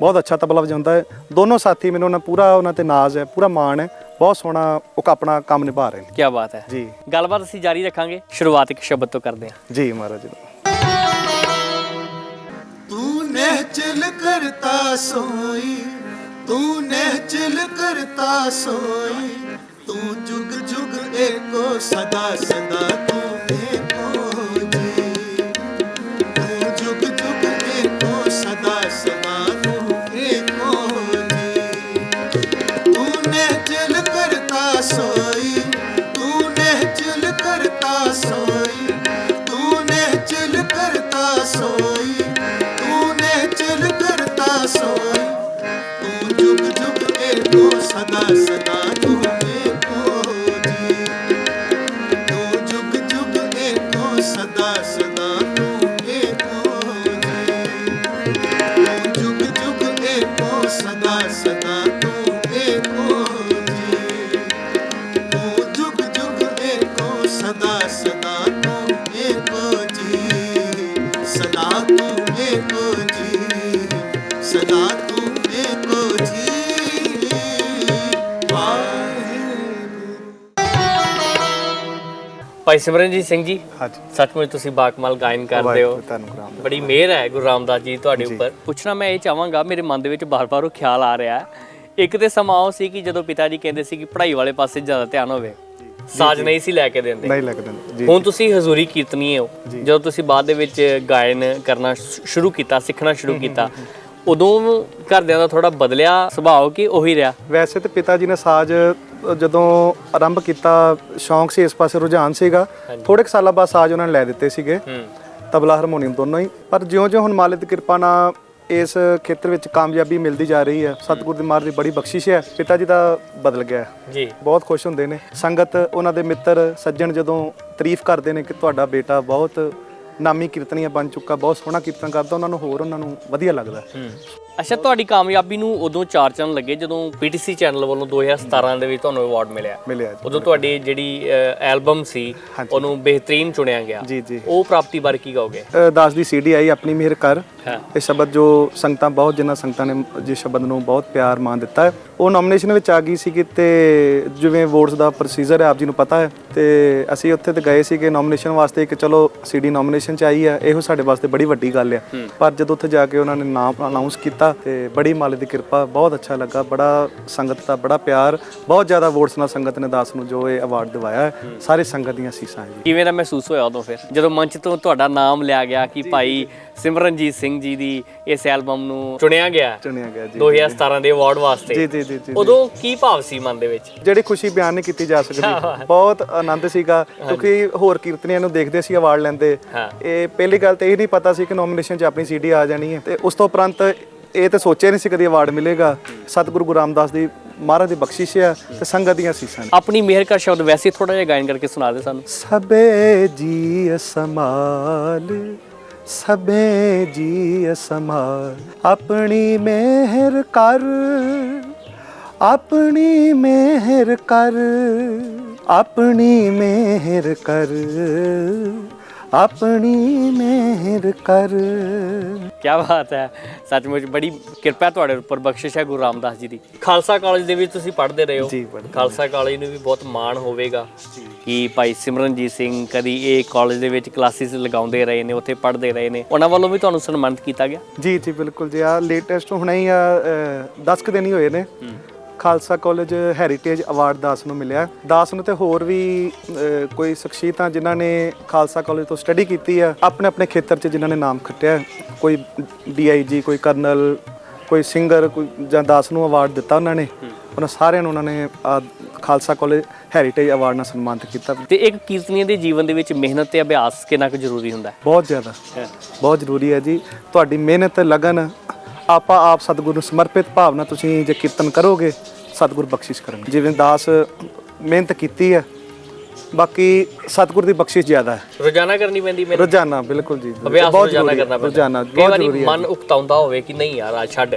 ਬਹੁਤ ਅੱਛਾ ਤਬਲਾ ਵਜਾਉਂਦਾ ਹੈ। ਦੋਨੋਂ ਸਾਥੀ ਮੈਨੂੰ ਉਹਨਾਂ ਪੂਰਾ ਉਹਨਾਂ ਤੇ ਨਾਜ਼ ਹੈ ਪੂਰਾ ਮਾਣ ਹੈ। ਬਹੁਤ ਸੋਹਣਾ ਉਹ ਆਪਣਾ ਕੰਮ ਨਿਭਾ ਰਹੇ ਨੇ। ਕੀ ਬਾਤ ਹੈ। ਜੀ। ਗੱਲਬਾਤ ਅਸੀਂ ਜਾਰੀ ਰੱਖਾਂਗੇ। ਸ਼ੁਰੂਆਤ ਇੱਕ ਸ਼ਬਦ ਤੋਂ ਕਰਦੇ ਹਾਂ। ਜੀ ਮਹਾਰਾਜ ਜੀ। ਤੂਨੇ ਚਿਲ ਕਰਤਾ ਸੋਈ ਤੂਨੇ ਚਿਲ ਕਰਤਾ ਸੋਈ ਤੂੰ ਜੁਗ ਜੁਗ ਏਕੋ ਸਦਾ ਸਦਾ ਭਾਈ ਸਿਮਰਨਜੀਤ ਸਿੰਘ ਜੀ ਹਾਂਜੀ। ਸੱਚਮੁੱਚ ਤੁਸੀਂ ਬਾਕਮਾਲ ਗਾਇਨ ਕਰਦੇ ਹੋ। ਬੜੀ ਮਿਹਰ ਹੈ ਗੁਰੂ ਰਾਮਦਾਸ ਜੀ ਤੁਹਾਡੇ। ਉੱਪਰ। ਪੁੱਛਣਾ ਮੈਂ ਇਹ ਚਾਹਾਂਗਾ ਮੇਰੇ ਮਨ ਦੇ ਵਿੱਚ ਬਾਰ-ਬਾਰ ਉਹ ਖਿਆਲ ਆ ਰਿਹਾ ਹੈ। ਇੱਕ ਤੇ ਸਮਾਂ ਉਹ ਸੀ ਕਿ ਜਦੋਂ ਪਿਤਾ ਜੀ ਕਹਿੰਦੇ ਸੀ ਕਿ ਪੜ੍ਹਾਈ ਵਾਲੇ ਪਾਸੇ ਜ਼ਿਆਦਾ ਧਿਆਨ ਹੋਵੇ ਸਾਜ ਨਹੀਂ ਸੀ ਲੈ ਕੇ ਦਿੰਦੇ। ਨਹੀਂ ਲੱਗਦਾ ਜੀ ਹੁਣ ਤੁਸੀਂ ਹਜ਼ੂਰੀ ਕੀਰਤਨੀਏ ਹੋ। ਜਦੋਂ ਤੁਸੀਂ ਬਾਅਦ ਦੇ ਵਿੱਚ ਗਾਇਨ ਕਰਨਾ ਸ਼ੁਰੂ ਕੀਤਾ ਸਿੱਖਣਾ ਸ਼ੁਰੂ ਕੀਤਾ ਉਦੋਂ ਘਰਦਿਆਂ ਦਾ ਥੋੜਾ ਬਦਲਿਆ ਸੁਭਾਅ ਕਿ ਉਹੀ ਰਿਹਾ। ਵੈਸੇ ਤੇ ਪਿਤਾ ਜੀ ਨੇ ਸਾਜ਼ ਜਦੋਂ ਆਰੰਭ ਕੀਤਾ ਸ਼ੌਂਕ ਸੀ ਇਸ ਪਾਸੇ ਰੁਝਾਨ ਸੀਗਾ। ਥੋੜੇ ਕੁ ਸਾਲਾਂ ਬਾਅਦ ਸਾਜ਼ ਉਹਨਾਂ ਨੇ ਲੈ ਦਿੱਤੇ ਸੀਗੇ। ਤਬਲਾ ਹਾਰਮੋਨੀਅਮ ਦੋਨੋਂ ਹੀ। ਪਰ ਜਿਉਂ-ਜਿਉਂ ਹੁਣ ਮਾਲਿਕ ਦੀ ਕਿਰਪਾ ਨਾਲ ਇਸ ਖੇਤਰ ਵਿੱਚ ਕਾਮਯਾਬੀ ਮਿਲਦੀ ਜਾ ਰਹੀ ਹੈ ਸਤਿਗੁਰ ਦੀ ਮਾਰ ਦੀ ਬੜੀ ਬਖਸ਼ਿਸ਼ ਹੈ ਪਿਤਾ ਜੀ ਦਾ ਬਦਲ ਗਿਆ। ਜੀ। ਬਹੁਤ ਖੁਸ਼ ਹੁੰਦੇ ਨੇ। ਸੰਗਤ ਉਹਨਾਂ ਦੇ ਮਿੱਤਰ ਸੱਜਣ ਜਦੋਂ ਤਾਰੀਫ ਕਰਦੇ ਨੇ ਕਿ ਤੁਹਾਡਾ ਬੇਟਾ ਬਹੁਤ ਨਾਮੀ ਕੀਰਤਨੀਆ ਬਣ ਚੁੱਕਾ, ਬਹੁਤ ਸੋਹਣਾ ਕੀਰਤਨ ਕਰਦਾ, ਉਹਨਾਂ ਨੂੰ ਹੋਰ ਉਹਨਾਂ ਨੂੰ ਵਧੀਆ ਲੱਗਦਾ। ਅੱਛਾ ਤੁਹਾਡੀ ਕਾਮਯਾਬੀ ਨੂੰ ਉਦੋਂ ਚਾਰ ਚੰਨ ਲੱਗੇ ਜਦੋਂ ਪੀਟੀਸੀ ਚੈਨਲ ਵੱਲੋਂ 2017 ਦੇ ਵਿੱਚ ਤੁਹਾਨੂੰ ਅਵਾਰਡ ਮਿਲਿਆ। ਮਿਲਿਆ ਜੀ ਉਦੋਂ ਤੁਹਾਡੀ ਜਿਹੜੀ ਐਲਬਮ ਸੀ ਹਾਂਜੀ। ਉਹਨੂੰ ਬਿਹਤਰੀਨ ਚੁਣਿਆ ਗਿਆ। ਜੀ ਜੀ। ਉਹ ਪ੍ਰਾਪਤੀ ਬਾਰੇ ਕੀ ਕਹੋਗੇ? ਅ, ਦਾਸ ਦੀ ਸੀਡੀ ਆਈ ਆਪਣੀ ਮਿਹਰ ਕਰ। ਹਾਂ। ਇਹ ਸ਼ਬਦ ਜੋ ਸੰਗਤਾਂ ਬਹੁਤ ਜਿਨ੍ਹਾਂ ਸੰਗਤਾਂ ਨੇ ਜਿਸ ਸ਼ਬਦ ਨੂੰ ਬਹੁਤ ਪਿਆਰ ਮਾਨ ਦਿੱਤਾ ਹੈ ਉਹ ਨੋਮੀਨੇਸ਼ਨ ਵਿੱਚ ਆ ਗਈ ਸੀ ਕਿ ਤੇ ਜਿਵੇਂ ਵੋਟਸ ਦਾ ਪ੍ਰੋਸੀਜਰ ਹੈ ਆਪ ਜੀ ਨੂੰ ਪਤਾ ਹੈ ਤੇ ਅਸੀਂ ਉੱਥੇ ਤੇ ਗਏ ਸੀਗੇ ਨੋਮੀਨੇਸ਼ਨ ਵਾਸਤੇ ਕਿ ਚਲੋ ਸੀਡੀ ਨੋਮੀਨੇਸ਼ਨ ਚ ਆਈ ਹੈ ਇਹੋ ਸਾਡੇ ਵਾਸਤੇ ਬੜੀ ਵੱਡੀ ਗੱਲ ਹੈ। ਪਰ ਜਦੋਂ ਉੱਥੇ ਜਾ ਕੇ ਉਹਨਾਂ ਨੇ ਨਾਮ ਅਨਾਉਂਸ ਕੀਤਾ ਤੇ ਬੜੀ ਮਾਲੇ ਦੀ ਕਿਰਪਾ ਬਹੁਤ ਅੱਛਾ ਲੱਗਾ ਬੜਾ ਸੰਗਤ ਦਾ ਬੜਾ ਪਿਆਰ ਬਹੁਤ ਜ਼ਿਆਦਾ ਵੋਟਸ ਨਾਲ ਸੰਗਤ ਨੇ ਦਾਸ ਨੂੰ ਜੋ ਇਹ ਅਵਾਰਡ ਦਿਵਾਇਆ ਹੈ ਸਾਰੇ ਸੰਗਤ ਦੀਆਂ ਸੀਸਾਂ ਹੈ ਜੀ ਕਿਵੇਂ ਦਾ ਮਹਿਸੂਸ ਹੋਇਆ ਉਦੋਂ ਫਿਰ? ਜਦੋਂ ਮੰਚ ਤੋਂ ਤੁਹਾਡਾ ਨਾਮ ਲਿਆ ਗਿਆ ਕਿ ਭਾਈ ਸਿਮਰਨਜੀਤ ਸਿੰਘ ਜੀ ਦੀ ਇਸ ਐਲਬਮ ਨੂੰ ਚੁਣਿਆ ਗਿਆ ਚੁਣਿਆ ਗਿਆ ਜੀ 2017 ਦੇ ਅਵਾਰਡ ਵਾਸਤੇ। ਜੀ ਜੀ ਜੀ ਜੀ ਉਦੋਂ ਕੀ ਭਾਵ ਸੀ ਮਨ ਦੇ ਵਿੱਚ? ਜਿਹੜੀ ਖੁਸ਼ੀ ਬਿਆਨ ਨਹੀਂ ਕੀਤੀ ਜਾ ਸਕਦੀ ਬਹੁਤ ਆਨੰਦ ਸੀਗਾ ਕਿਉਂਕਿ ਹੋਰ ਕੀਰਤਨੀਆਂ ਨੂੰ ਦੇਖਦੇ ਸੀ ਅਵਾਰਡ ਲੈਂਦੇ। ਹਾਂ। ਇਹ ਪਹਿਲੀ ਗੱਲ ਤੇ ਇਹ ਨਹੀਂ ਪਤਾ ਸੀ ਕਿ ਨੋਮੀਨੇਸ਼ਨ 'ਚ ਆਪਣੀ ਸੀਡੀ ਆ ਜਾਣੀ ਹੈ ਤੇ ਉਸ ਤੋਂ ਉਪਰੰਤ ਇਹ ਤੇ ਸੋਚਿਆ ਨਹੀਂ ਸੀ ਕਦੀ ਅਵਾਰਡ ਮਿਲੇਗਾ। ਸਤਿਗੁਰੂ ਗੁਰੂ ਰਾਮਦਾਸ ਦੀ ਮਹਾਰਾਜ ਦੀ ਬਖਸ਼ਿਸ਼ ਹੈ ਤੇ ਸੰਗਤ ਦੀਆਂ ਸੀਸਾਂ ਨੇ। ਆਪਣੀ ਮਿਹਰ ਕਰ ਸ਼ਬਦ ਵੈਸੇ ਥੋੜਾ ਜਿਹਾ ਗਾਇਨ ਕਰਕੇ ਸੁਣਾ ਦੇ ਸਾਨੂੰ। ਸਬੇ ਜੀ ਸਮਾਲ ਸਬੇ ਜੀ ਸਮਾਲ ਆਪਣੀ ਮਿਹਰ ਕਰ ਆਪਣੀ ਮਿਹਰ ਕਰ ਆਪਣੀ ਮਿਹਰ ਕਰ। ਆਪਣੀ ਮਿਹਰ ਕਰ। ਕੀ ਬਾਤ ਹੈ। ਸੱਚਮੁੱਚ ਬੜੀ ਕਿਰਪਾ ਤੁਹਾਡੇ ਉੱਪਰ ਬਖਸ਼ਿਸ਼ ਹੈ ਗੁਰੂ ਰਾਮਦਾਸ ਜੀ ਦੀ। ਖਾਲਸਾ ਕਾਲਜ ਦੇ ਵਿੱਚ ਤੁਸੀਂ ਪੜ੍ਹਦੇ ਰਹੇ ਹੋ। ਜੀ, ਖਾਲਸਾ ਕਾਲਜ ਨੂੰ ਵੀ ਬਹੁਤ ਮਾਣ ਹੋਵੇਗਾ ਕਿ ਭਾਈ ਸਿਮਰਨਜੀਤ ਸਿੰਘ ਕਦੀ ਇਹ ਕਾਲਜ ਦੇ ਵਿੱਚ ਕਲਾਸਿਸ ਲਗਾਉਂਦੇ ਰਹੇ ਨੇ ਉੱਥੇ ਪੜ੍ਹਦੇ ਰਹੇ ਨੇ। ਉਹਨਾਂ ਵੱਲੋਂ ਵੀ ਤੁਹਾਨੂੰ ਸਨਮਾਨਿਤ ਕੀਤਾ ਗਿਆ? ਜੀ ਜੀ ਬਿਲਕੁਲ ਜੀ। ਆ ਲੇਟੈਸਟ ਹੁਣੇ ਹੀ ਆ 10 ਕੁ ਦਿਨ ਹੀ ਹੋਏ ਨੇ। ਖਾਲਸਾ ਕਾਲਜ ਹੈਰੀਟੇਜ ਅਵਾਰਡ ਦਾਸ ਨੂੰ ਮਿਲਿਆ। ਦਾਸ ਨੂੰ ਤੇ ਹੋਰ ਵੀ ਕੋਈ ਸ਼ਖਸੀਅਤਾਂ ਜਿਨ੍ਹਾਂ ਨੇ ਖਾਲਸਾ ਕਾਲਜ ਤੋਂ ਸਟੱਡੀ ਕੀਤੀ ਆ ਆਪਣੇ ਆਪਣੇ ਖੇਤਰ 'ਚ ਜਿਨ੍ਹਾਂ ਨੇ ਨਾਮ ਖੱਟਿਆ। ਕੋਈ ਡੀਆਈਜੀ ਕੋਈ ਕਰਨਲ ਕੋਈ ਸਿੰਗਰ ਕੋਈ ਜਾਂ ਦਾਸ ਨੂੰ ਅਵਾਰਡ ਦਿੱਤਾ ਉਹਨਾਂ ਨੇ। ਉਹਨਾਂ ਸਾਰਿਆਂ ਨੂੰ ਉਹਨਾਂ ਨੇ ਖਾਲਸਾ ਕਾਲਜ ਹੈਰੀਟੇਜ ਅਵਾਰਡ ਨਾਲ ਸਨਮਾਨਿਤ ਕੀਤਾ। ਤੇ ਇੱਕ ਕੀਰਤਨੀਏ ਦੇ ਜੀਵਨ ਦੇ ਵਿੱਚ ਮਿਹਨਤ ਤੇ ਅਭਿਆਸ ਕਿੰਨਾ ਕੁ ਜ਼ਰੂਰੀ ਹੁੰਦਾ? ਬਹੁਤ ਜ਼ਿਆਦਾ। ਬਹੁਤ ਜ਼ਰੂਰੀ ਹੈ ਜੀ। ਤੁਹਾਡੀ ਮਿਹਨਤ ਲਗਨ ਆਪਾ ਆਪ ਸਤਿਗੁਰੂ ਨੂੰ ਸਮਰਪਿਤ ਭਾਵਨਾ ਤੁਸੀਂ ਜੇ ਕੀਰਤਨ ਕਰੋਗੇ ਸਤਿਗੁਰ ਬਖਸ਼ਿਸ਼ ਕਰਨਗੇ। ਜਿਵੇਂ ਦਾਸ ਮਿਹਨਤ ਕੀਤੀ ਹੈ ਬਾਕੀ ਸਤਿਗੁਰ ਦੀ ਬਖਸ਼ਿਸ਼ ਜ਼ਿਆਦਾ ਹੈ। ਰੋਜ਼ਾਨਾ ਕਰਨੀ ਪੈਂਦੀ ਮਿਹਨਤ? ਰੋਜ਼ਾਨਾ ਬਿਲਕੁਲ ਜੀ ਅਭਿਆਸ ਬਹੁਤ ਰੋਜ਼ਾਨਾ ਕਰਨਾ ਪੈਂਦਾ। ਰੋਜ਼ਾਨਾ ਬਹੁਤ ਜ਼ਰੂਰੀ ਹੈ ਮਨ ਉਕਤਾਉਂਦਾ ਹੋਵੇ ਕਿ ਨਹੀਂ ਯਾਰ ਆ ਛੱਡ।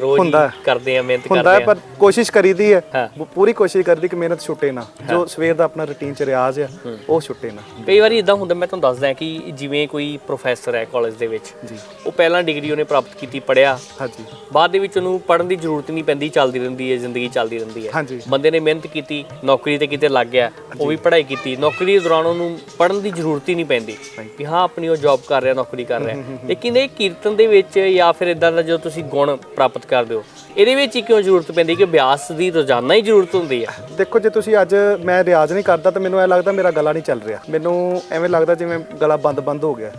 ਰੋਜ਼ ਹੁੰਦਾ। ਕਰਦੇ ਆ ਮਿਹਨਤ ਹੁੰਦਾ ਕਰਦੇ ਆ। ਪਰ ਕੋਸ਼ਿਸ਼ ਕਰੀਦੀ ਹੈ। ਪੂਰੀ ਕੋਸ਼ਿਸ਼ ਕਰਦੀ ਕਿ ਮਿਹਨਤ ਛੁੱਟੇ ਨਾ। ਜੋ ਸਵੇਰ ਦਾ ਆਪਣਾ ਰੁਟੀਨ ਚ ਰਿਆਜ਼ ਹੈ। ਉਹ ਛੁੱਟੇ ਨਾ। ਕਈ ਵਾਰੀ ਇਦਾਂ ਹੁੰਦਾ ਮੈਂ ਤੁਹਾਨੂੰ ਦੱਸਦਾ ਕਿ ਜਿਵੇਂ ਕੋਈ ਪ੍ਰੋਫੈਸਰ ਹੈ ਕਾਲਜ ਦੇ ਵਿੱਚ ਜੀ। ਉਹ ਪਹਿਲਾਂ ਡਿਗਰੀ ਉਹਨੇ ਪ੍ਰਾਪਤ ਕੀਤੀ ਪੜਿਆ ਹਾਂਜੀ। ਬਾਅਦ ਦੇ ਵਿੱਚ ਉਹਨੂੰ ਪੜਨ ਦੀ ਜ਼ਰੂਰਤ ਨਹੀਂ ਪੈਂਦੀ ਚੱਲਦੀ ਰਹਿੰਦੀ ਹੈ ਜ਼ਿੰਦਗੀ ਚੱਲਦੀ ਰਹਿੰਦੀ ਹੈ। ਬੰਦੇ ਨੇ ਮਿਹਨਤ ਕੀਤੀ ਨੌਕਰੀ ਤੇ ਕਿਤੇ ਲੱਗ ਗਿਆ ਉਹ ਵੀ ਪੜ੍ਹਾਈ ਕੀਤੀ। ਨੌਕਰੀ ਦੇ ਦੌਰਾਨ ਉਹਨੂੰ ਪੜਨ ਦੀ ਜ਼ਰੂਰਤ ਹੀ ਨਹੀਂ ਪੈਂਦੀ ਵੀ ਹਾਂ ਆਪਣੀ ਉਹ ਜੌਬ ਕਰ ਰਿਹਾ ਨੌਕਰੀ ਕਰ ਰਿਹਾ। ਲੇਕਿਨ ਇਹ ਕੀਰਤਨ ਦੇ ਵਿੱਚ ਜਾਂ ਫਿਰ ਇਦਾਂ ਦਾ ਜਦੋਂ ਤੁਸੀਂ ਗੁਣ ਪ੍ਰਾਪਤ ਕਰਦੇ ਹੋ ਇਹਦੇ ਵਿੱਚ ਹੀ ਕਿਉਂ ਜ਼ਰੂਰਤ ਪੈਂਦੀ ਕਿ ਅਭਿਆਸ ਦੀ ਰੋਜ਼ਾਨਾ ਹੀ ਜ਼ਰੂਰਤ ਹੁੰਦੀ ਹੈ? ਦੇਖੋ ਜੇ ਤੁਸੀਂ ਅੱਜ ਮੈਂ ਰਿਆਜ਼ ਨਹੀਂ ਕਰਦਾ ਤਾਂ ਮੈਨੂੰ ਐ ਲੱਗਦਾ ਮੇਰਾ ਗਲਾ ਨਹੀਂ ਚੱਲ ਰਿਹਾ। ਮੈਨੂੰ ਐਵੇਂ ਲੱਗਦਾ ਜਿਵੇਂ ਗਲਾ ਬੰਦ-ਬੰਦ ਹੋ ਗਿਆ।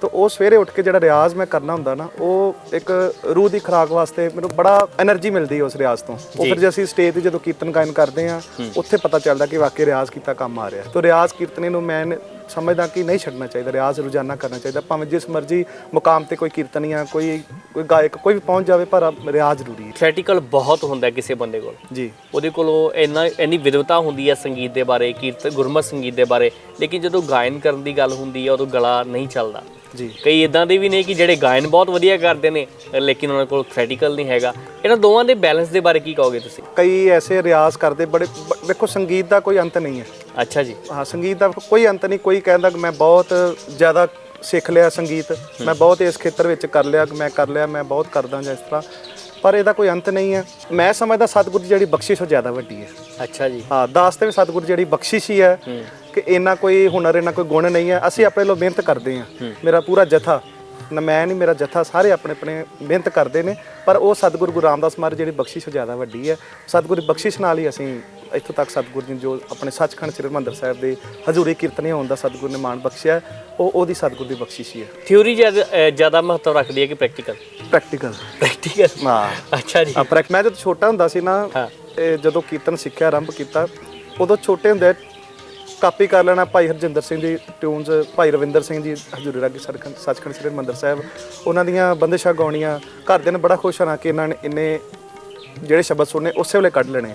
ਤਾਂ ਉਹ ਸਵੇਰੇ ਉੱਠ ਕੇ ਜਿਹੜਾ ਰਿਆਜ਼ ਮੈਂ ਕਰਨਾ ਹੁੰਦਾ ਨਾ ਉਹ ਇੱਕ ਰੂਹ ਦੀ ਖਰਾਕ ਵਾਸਤੇ ਮੈਨੂੰ ਬੜਾ એનર્ਜੀ ਮਿਲਦੀ ਹੈ ਉਸ ਰਿਆਜ਼ ਤੋਂ। ਉਹ ਫਿਰ ਜੇ ਅਸੀਂ ਸਟੇਜ ਤੇ ਜਦੋਂ ਕੀਰਤਨ ਗਾਇਨ ਕਰਦੇ ਆ ਉੱਥੇ ਪਤਾ ਚੱਲਦਾ ਕਿ ਵਾਕਿਆ ਰਿਆਜ਼ ਕੀਤਾ ਕੰਮ ਆ ਰਿਹਾ। ਤਾਂ ਰਿਆਜ਼ ਕੀਰਤਨੇ ਨੂੰ ਮੈਂ ਸਮਝਦਾ ਕਿ ਨਹੀਂ ਛੱਡਣਾ ਚਾਹੀਦਾ ਰਿਆਜ਼ ਰੋਜ਼ਾਨਾ ਕਰਨਾ ਚਾਹੀਦਾ। ਭਾਵੇਂ ਜਿਸ ਮਰਜ਼ੀ ਮੁਕਾਮ ਤੇ ਕੋਈ ਕੀਰਤਨੀਆ ਕੋਈ ਕੋਈ ਗਾਇਕ ਕੋਈ ਵੀ ਪਹੁੰਚ ਜਾਵੇ ਪਰ ਰਿਆਜ਼ ਜ਼ਰੂਰੀ ਹੈ। ਥਿਏਟੀਕਲ ਬਹੁਤ ਹੁੰਦਾ ਕਿਸੇ ਬੰਦੇ ਕੋਲ। ਜੀ। ਉਹਦੇ ਕੋਲੋਂ ਇੰਨਾ ਇੰਨੀ ਵਿਦਵਤਾ ਹੁੰਦੀ ਹੈ ਸੰਗੀਤ ਦੇ ਬਾਰੇ ਕੀਰਤਨ ਗੁਰਮਤ ਸੰਗੀਤ ਦੇ ਬਾਰੇ। ਲੇਕਿਨ ਜਦੋਂ ਗਾਇਨ ਕਰਨ ਦੀ ਗੱਲ ਹੁੰਦੀ ਹੈ ਉਦੋਂ ਗਲਾ ਨਹੀਂ ਚੱਲਦਾ। ਜੀ। ਕਈ ਇਦਾਂ ਦੇ ਵੀ ਨੇ ਕਿ ਜਿਹੜੇ ਗਾਇਨ ਬਹੁਤ ਵਧੀਆ ਕਰਦੇ ਨੇ ਲੇਕਿਨ ਉਹਨਾਂ ਕੋਲ ਥਿਏਟੀਕਲ ਨਹੀਂ ਹੈਗਾ। ਇਹਨਾਂ ਦੋਵਾਂ ਦੇ ਬੈਲੈਂਸ ਦੇ ਬਾਰੇ ਕੀ ਕਹੋਗੇ ਤੁਸੀਂ? ਕਈ ਐਸੇ ਰਿਆਜ਼ ਕਰਦੇ ਬੜੇ ਵੇਖੋ ਸੰਗੀਤ ਦਾ ਕੋਈ ਅੰਤ ਨਹੀਂ ਹੈ। ਅੱਛਾ ਜੀ। ਹਾਂ ਸੰਗੀਤ ਦਾ ਕੋਈ ਅੰਤ ਨਹੀਂ ਕੋਈ ਕਹਿੰਦਾ ਕਿ ਮੈਂ ਬਹੁਤ ਜ਼ਿਆਦਾ ਸਿੱਖ ਲਿਆ ਸੰਗੀਤ। ਮੈਂ ਬਹੁਤ ਇਸ ਖੇਤਰ ਵਿੱਚ ਕਰ ਲਿਆ ਕਿ ਮੈਂ ਕਰ ਲਿਆ ਮੈਂ ਬਹੁਤ ਕਰਦਾ ਜਾਂ ਇਸ ਤਰ੍ਹਾਂ। ਪਰ ਇਹਦਾ ਕੋਈ ਅੰਤ ਨਹੀਂ ਹੈ। ਮੈਂ ਸਮਝਦਾ ਸਤਿਗੁਰੂ ਦੀ ਜਿਹੜੀ ਬਖਸ਼ਿਸ਼ ਉਹ ਜ਼ਿਆਦਾ ਵੱਡੀ ਹੈ। ਅੱਛਾ ਜੀ। ਹਾਂ ਦਾਸ ਤੇ ਵੀ ਸਤਿਗੁਰੂ ਜਿਹੜੀ ਬਖਸ਼ਿਸ਼ ਹੀ ਹੈ ਕਿ ਇੰਨਾ ਕੋਈ ਹੁਨਰ ਇੰਨਾ ਕੋਈ ਗੁਣ ਨਹੀਂ ਹੈ। ਅਸੀਂ ਆਪਣੇ ਲੋ ਮਿਹਨਤ ਕਰਦੇ ਹਾਂ। ਮੇਰਾ ਪੂਰਾ ਜਥਾ ਨਾ ਮੈਂ ਨਹੀਂ ਮੇਰਾ ਜਥਾ ਸਾਰੇ ਆਪਣੇ ਆਪਣੇ ਮਿਹਨਤ ਕਰਦੇ ਨੇ ਪਰ ਉਹ ਸਤਿਗੁਰੂ ਗੁਰੂ ਰਾਮਦਾਸ ਮਹਾਰਾਜ ਜਿਹੜੀ ਬਖਸ਼ਿਸ਼ ਜ਼ਿਆਦਾ ਵੱਡੀ ਹੈ। ਸਤਿਗੁਰੂ ਦੀ ਬਖਸ਼ਿਸ਼ ਨਾਲ ਹੀ ਅਸੀਂ ਇੱਥੋਂ ਤੱਕ ਸਤਿਗੁਰੂ ਜੀ ਜੋ ਆਪਣੇ ਸੱਚਖੰਡ ਸ੍ਰੀ ਹਰਿਮੰਦਰ ਸਾਹਿਬ ਦੇ ਹਜ਼ੂਰੀ ਕੀਰਤਨੀਆਂ ਹੋਣ ਦਾ ਸਤਿਗੁਰੂ ਨੇ ਮਾਣ ਬਖਸ਼ਿਆ ਉਹ ਉਹਦੀ ਸਤਿਗੁਰੂ ਦੀ ਬਖਸ਼ਿਸ਼ ਹੀ ਹੈ। ਥਿਊਰੀ ਜ਼ਿਆਦਾ ਮਹੱਤਵ ਰੱਖਦੀ ਹੈ ਕਿ ਪ੍ਰੈਕਟੀਕਲ ਪ੍ਰੈਕਟੀਕਲ ਪ੍ਰੈਕਟੀਕਲ ਹਾਂ। ਅੱਛਾ ਜੀ। ਮੈਂ ਜਦੋਂ ਛੋਟਾ ਹੁੰਦਾ ਸੀ ਨਾ ਜਦੋਂ ਕੀਰਤਨ ਸਿੱਖਿਆ ਆਰੰਭ ਕੀਤਾ ਉਦੋਂ ਛੋਟੇ ਹੁੰਦੇ ਕਾਪੀ ਕਰ ਲੈਣਾ ਭਾਈ ਹਰਜਿੰਦਰ ਸਿੰਘ ਦੀ ਟਿਊਨਸ ਭਾਈ ਰਵਿੰਦਰ ਸਿੰਘ ਜੀ, ਹਜ਼ੂਰੀ ਰਾਗੀ ਸੱਚਖੰਡ ਸੱਚਖੰਡ ਸ੍ਰੀ ਹਰਿਮੰਦਰ ਸਾਹਿਬ। ਉਹਨਾਂ ਦੀਆਂ ਬੰਦਿਸ਼ਾਂ ਗਾਉਣੀਆਂ। ਘਰਦਿਆਂ ਨੇ ਬੜਾ ਖੁਸ਼ ਹੋਣਾ ਕਿ ਇਹਨਾਂ ਨੇ ਇੰਨੇ ਜਿਹੜੇ ਸ਼ਬਦ ਸੁਣਨੇ, ਉਸੇ ਵੇਲੇ ਕੱਢ ਲੈਣੇ।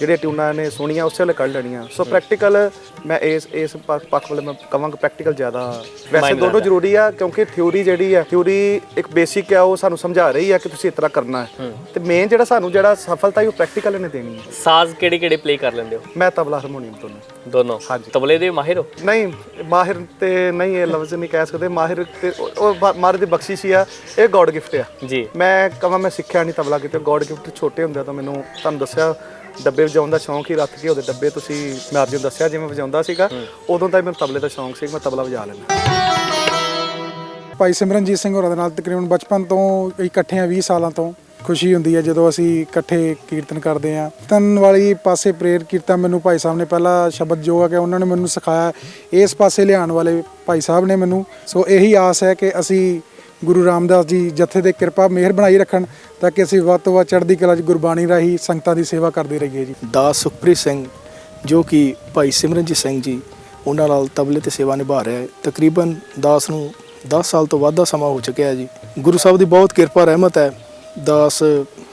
ਜਿਹੜੀਆਂ ਟਿਊਨਾਂ ਨੇ ਸੁਣੀਆਂ ਉਸੇ ਵੇਲੇ ਕੱਢ ਲੈਣੀਆਂ। ਸੋ ਪ੍ਰੈਕਟੀਕਲ ਮੈਂ ਇਸ ਇਸ ਪ- ਪੱਖ ਵੱਲ ਮੈਂ ਕਵਾਂਗਾ ਪ੍ਰੈਕਟੀਕਲ ਜ਼ਿਆਦਾ। ਵੈਸੇ ਦੋਨੋਂ। ਜ਼ਰੂਰੀ ਆ ਕਿਉਂਕਿ ਥਿਊਰੀ ਜਿਹੜੀ ਆ ਥਿਊਰੀ ਇੱਕ ਬੇਸਿਕ ਆ ਉਹ ਸਾਨੂੰ ਸਮਝਾ ਰਹੀ ਆ ਕਿ ਤੁਸੀਂ ਇਸ ਤਰ੍ਹਾਂ ਕਰਨਾ ਹੈ। ਤੇ ਮੇਨ ਜਿਹੜਾ ਸਾਨੂੰ ਜਿਹੜਾ ਸਫਲਤਾ ਹੈ ਉਹ ਪ੍ਰੈਕਟੀਕਲ ਨੇ ਦੇਣੀ ਹੈ। ਸਾਜ਼ ਕਿਹੜੇ ਕਿਹੜੇ ਪਲੇ ਕਰ ਲੈਂਦੇ ਹੋ? ਮੈਂ ਤਬਲਾ ਹਾਰਮੋਨੀਅਮ ਤੋਂ ਨਹੀਂ ਦੋਨੋਂ। ਹਾਂਜੀ। ਤਬਲੇ ਦੇ ਮਾਹਿਰ ਹੋ? ਨਹੀਂ ਮਾਹਿਰ ਤੇ ਨਹੀਂ ਇਹ ਲਫ਼ਜ਼ ਨਹੀਂ ਕਹਿ ਸਕਦੇ। ਮਾਹਿਰ ਤੇ ਉਹ- ਉਹ ਬ- ਮਾਰ ਦੀ ਬਖਸ਼ਿਸ਼ ਹੀ ਆ ਇਹ ਗੋਡ ਗਿਫਟ ਆ। ਜੀ। ਮੈਂ ਕਹਾਂ ਮੈਂ ਸਿੱਖਿਆ ਨਹੀਂ ਤਬਲਾ ਕਿਤੇ। ਗੋਡ ਗਿਫਟ ਛੋਟੇ ਹੁੰਦੇ ਤਾਂ ਮੈਨੂੰ ਤੁਹਾਨੂੰ ਦੱਸਿਆ ਡੱਬੇ ਵਜਾਉਣ ਦਾ ਸ਼ੌਂਕ ਹੀ ਰੱਖ ਕੇ ਉਹਦੇ ਡੱਬੇ ਤੁਸੀਂ ਮੈਂ ਅੱਜ ਦੱਸਿਆ ਜਿਵੇਂ ਵਜਾਉਂਦਾ ਸੀਗਾ ਉਦੋਂ ਤਾਂ ਮੈਨੂੰ ਤਬਲੇ ਦਾ ਸ਼ੌਂਕ ਸੀ ਮੈਂ ਤਬਲਾ ਵਜਾ ਲੈਂਦਾ। ਭਾਈ ਸਿਮਰਨਜੀਤ ਸਿੰਘ ਹੋਰਾਂ ਦੇ ਨਾਲ ਤਕਰੀਬਨ ਬਚਪਨ ਤੋਂ ਇਕੱਠੇ ਆ 20 ਸਾਲਾਂ ਤੋਂ ਖੁਸ਼ੀ ਹੁੰਦੀ ਹੈ ਜਦੋਂ ਅਸੀਂ ਇਕੱਠੇ ਕੀਰਤਨ ਕਰਦੇ ਆ ਤਨ ਵਾਲੀ ਪਾਸੇ ਪ੍ਰੇਰ ਕੀਰਤਨ ਮੈਨੂੰ ਭਾਈ ਸਾਹਿਬ ਨੇ ਪਹਿਲਾ ਸ਼ਬਦ ਜੋ ਹੈ ਕਿ ਉਹਨਾਂ ਨੇ ਮੈਨੂੰ ਸਿਖਾਇਆ ਇਸ ਪਾਸੇ ਲਿਆਉਣ ਵਾਲੇ ਭਾਈ ਸਾਹਿਬ ਨੇ ਮੈਨੂੰ। ਸੋ ਇਹੀ ਆਸ ਹੈ ਕਿ ਅਸੀਂ ਗੁਰੂ ਰਾਮਦਾਸ ਜੀ ਜਥੇ ਦੇ ਕਿਰਪਾ ਮਿਹਰ ਬਣਾਈ ਰੱਖਣ ਤਾਂ ਕਿ ਅਸੀਂ ਵੱਧ ਤੋਂ ਵੱਧ ਚੜ੍ਹਦੀ ਕਲਾ 'ਚ ਗੁਰਬਾਣੀ ਰਾਹੀਂ ਸੰਗਤਾਂ ਦੀ ਸੇਵਾ ਕਰਦੇ ਰਹੀਏ ਜੀ। ਦਾਸ ਸੁਖਪ੍ਰੀਤ ਸਿੰਘ ਜੋ ਕਿ ਭਾਈ ਸਿਮਰਨਜੀਤ ਸਿੰਘ ਜੀ ਉਹਨਾਂ ਨਾਲ ਤਬਲੇ ਤੇ ਸੇਵਾ ਨਿਭਾ ਰਿਹਾ ਹੈ। ਤਕਰੀਬਨ ਦਾਸ ਨੂੰ 10 ਸਾਲ ਤੋਂ ਵੱਧ ਦਾ ਸਮਾਂ ਹੋ ਚੁੱਕਿਆ ਹੈ ਜੀ। ਗੁਰੂ ਸਾਹਿਬ ਦੀ ਬਹੁਤ ਕਿਰਪਾ ਰਹਿਮਤ ਹੈ। ਦਾਸ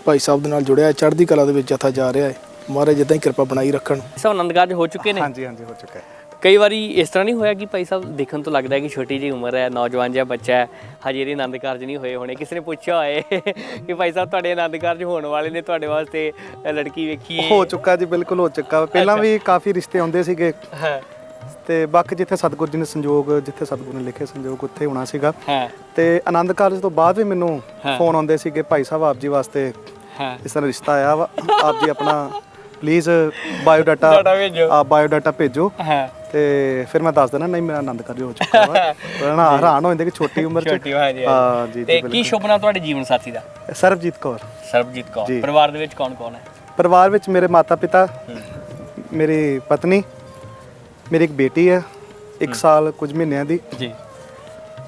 ਭਾਈ ਸਾਹਿਬ ਦੇ ਨਾਲ ਜੁੜਿਆ ਹੈ ਚੜ੍ਹਦੀ ਕਲਾ ਦੇ ਵਿੱਚ ਜਥਾ ਜਾ ਰਿਹਾ ਹੈ। ਮਹਾਰਾਜ ਜਿੱਦਾਂ ਹੀ ਕਿਰਪਾ ਬਣਾਈ ਰੱਖਣ। ਸਭ ਆਨੰਦ ਕਾਰਜ ਹੋ ਚੁੱਕੇ ਨੇ? ਹਾਂਜੀ ਹਾਂਜੀ ਹੋ ਚੁੱਕਾ ਹੈ। ਕਈ ਵਾਰੀ ਇਸ ਤਰ੍ਹਾਂ ਨਹੀਂ ਹੋਇਆ ਕਿ ਭਾਈ ਸਾਹਿਬ ਦੇਖਣ ਤੋਂ ਲੱਗਦਾ ਹੈ ਕਿ ਛੋਟੀ ਜਿਹੀ ਉਮਰ ਹੈ ਨੌਜਵਾਨ ਜਿਹਾ ਬੱਚਾ ਹੈ ਹਜੇ ਇਹਦੇ ਆਨੰਦ ਕਾਰਜ ਨਹੀਂ ਹੋਏ ਹੋਣੇ। ਕਿਸੇ ਨੇ ਪੁੱਛਿਆ ਹੋਏ ਕਿ ਭਾਈ ਸਾਹਿਬ ਤੁਹਾਡੇ ਆਨੰਦ ਕਾਰਜ ਹੋਣ ਵਾਲੇ ਨੇ ਤੁਹਾਡੇ ਵਾਸਤੇ ਲੜਕੀ ਵੇਖੀਏ ਹੋ। ਚੁੱਕਾ ਜੀ ਬਿਲਕੁਲ ਹੋ ਚੁੱਕਾ। ਪਹਿਲਾਂ ਵੀ ਕਾਫੀ ਰਿਸ਼ਤੇ ਆਉਂਦੇ ਸੀਗੇ। ਹਾਂ। ਤੇ ਬਾਕੀ ਜਿੱਥੇ ਸਤਿਗੁਰੂ ਜੀ ਨੇ ਸੰਜੋਗ ਜਿੱਥੇ ਸਤਿਗੁਰੂ ਨੇ ਲਿਖੇ ਸੰਜੋਗ ਉੱਥੇ ਹੋਣਾ ਸੀਗਾ। ਹਾਂ। ਤੇ ਆਨੰਦ ਕਾਰਜ ਤੋਂ ਬਾਅਦ ਵੀ ਮੈਨੂੰ। ਫੋਨ ਆਉਂਦੇ ਸੀਗੇ ਭਾਈ ਸਾਹਿਬ ਆਪ ਜੀ ਵਾਸਤੇ ਹਾਂ। ਇਸ ਤਰ੍ਹਾਂ ਰਿਸ਼ਤਾ ਆਇਆ ਵਾ। ਆਪ ਜੀ ਆਪਣਾ ਪਲੀਜ਼ Data ਭੇਜੋ। ਆ ਬਾਇਓਡਾਟਾ ਭੇਜੋ। ਹਾਂ। ਤੇ ਫਿਰ ਮੈਂ ਦੱਸ ਦੇਣਾ ਨਹੀਂ ਮੇਰਾ ਆਨੰਦ ਕਾਰਜ ਹੋ ਚੁੱਕਾ ਵਾ। ਉਹਨਾਂ ਹੈਰਾਨ ਹੋ ਜਾਂਦੇ ਕਿ ਛੋਟੀ ਉਮਰ ਚ। ਛੋਟੀ ਹਾਂ ਜੀ ਹਾਂ ਜੀ। ਤੇ ਕੀ ਸੁਪਨਾ ਤੁਹਾਡੇ ਜੀਵਨ ਸਾਥੀ ਦਾ? ਸਰਬਜੀਤ ਕੌਰ। ਸਰਬਜੀਤ ਕੌਰ। ਪਰਿਵਾਰ ਦੇ ਵਿੱਚ ਕੌਣ ਕੌਣ ਹੈ? ਪਰਿਵਾਰ ਵਿੱਚ ਮੇਰੇ ਮਾਤਾ ਪਿਤਾ ਮੇਰੀ ਪਤਨੀ ਮੇਰੀ ਇੱਕ ਬੇਟੀ ਹੈ 1 ਸਾਲ ਕੁਝ ਮਹੀਨਿਆਂ ਦੀ। ਜੀ।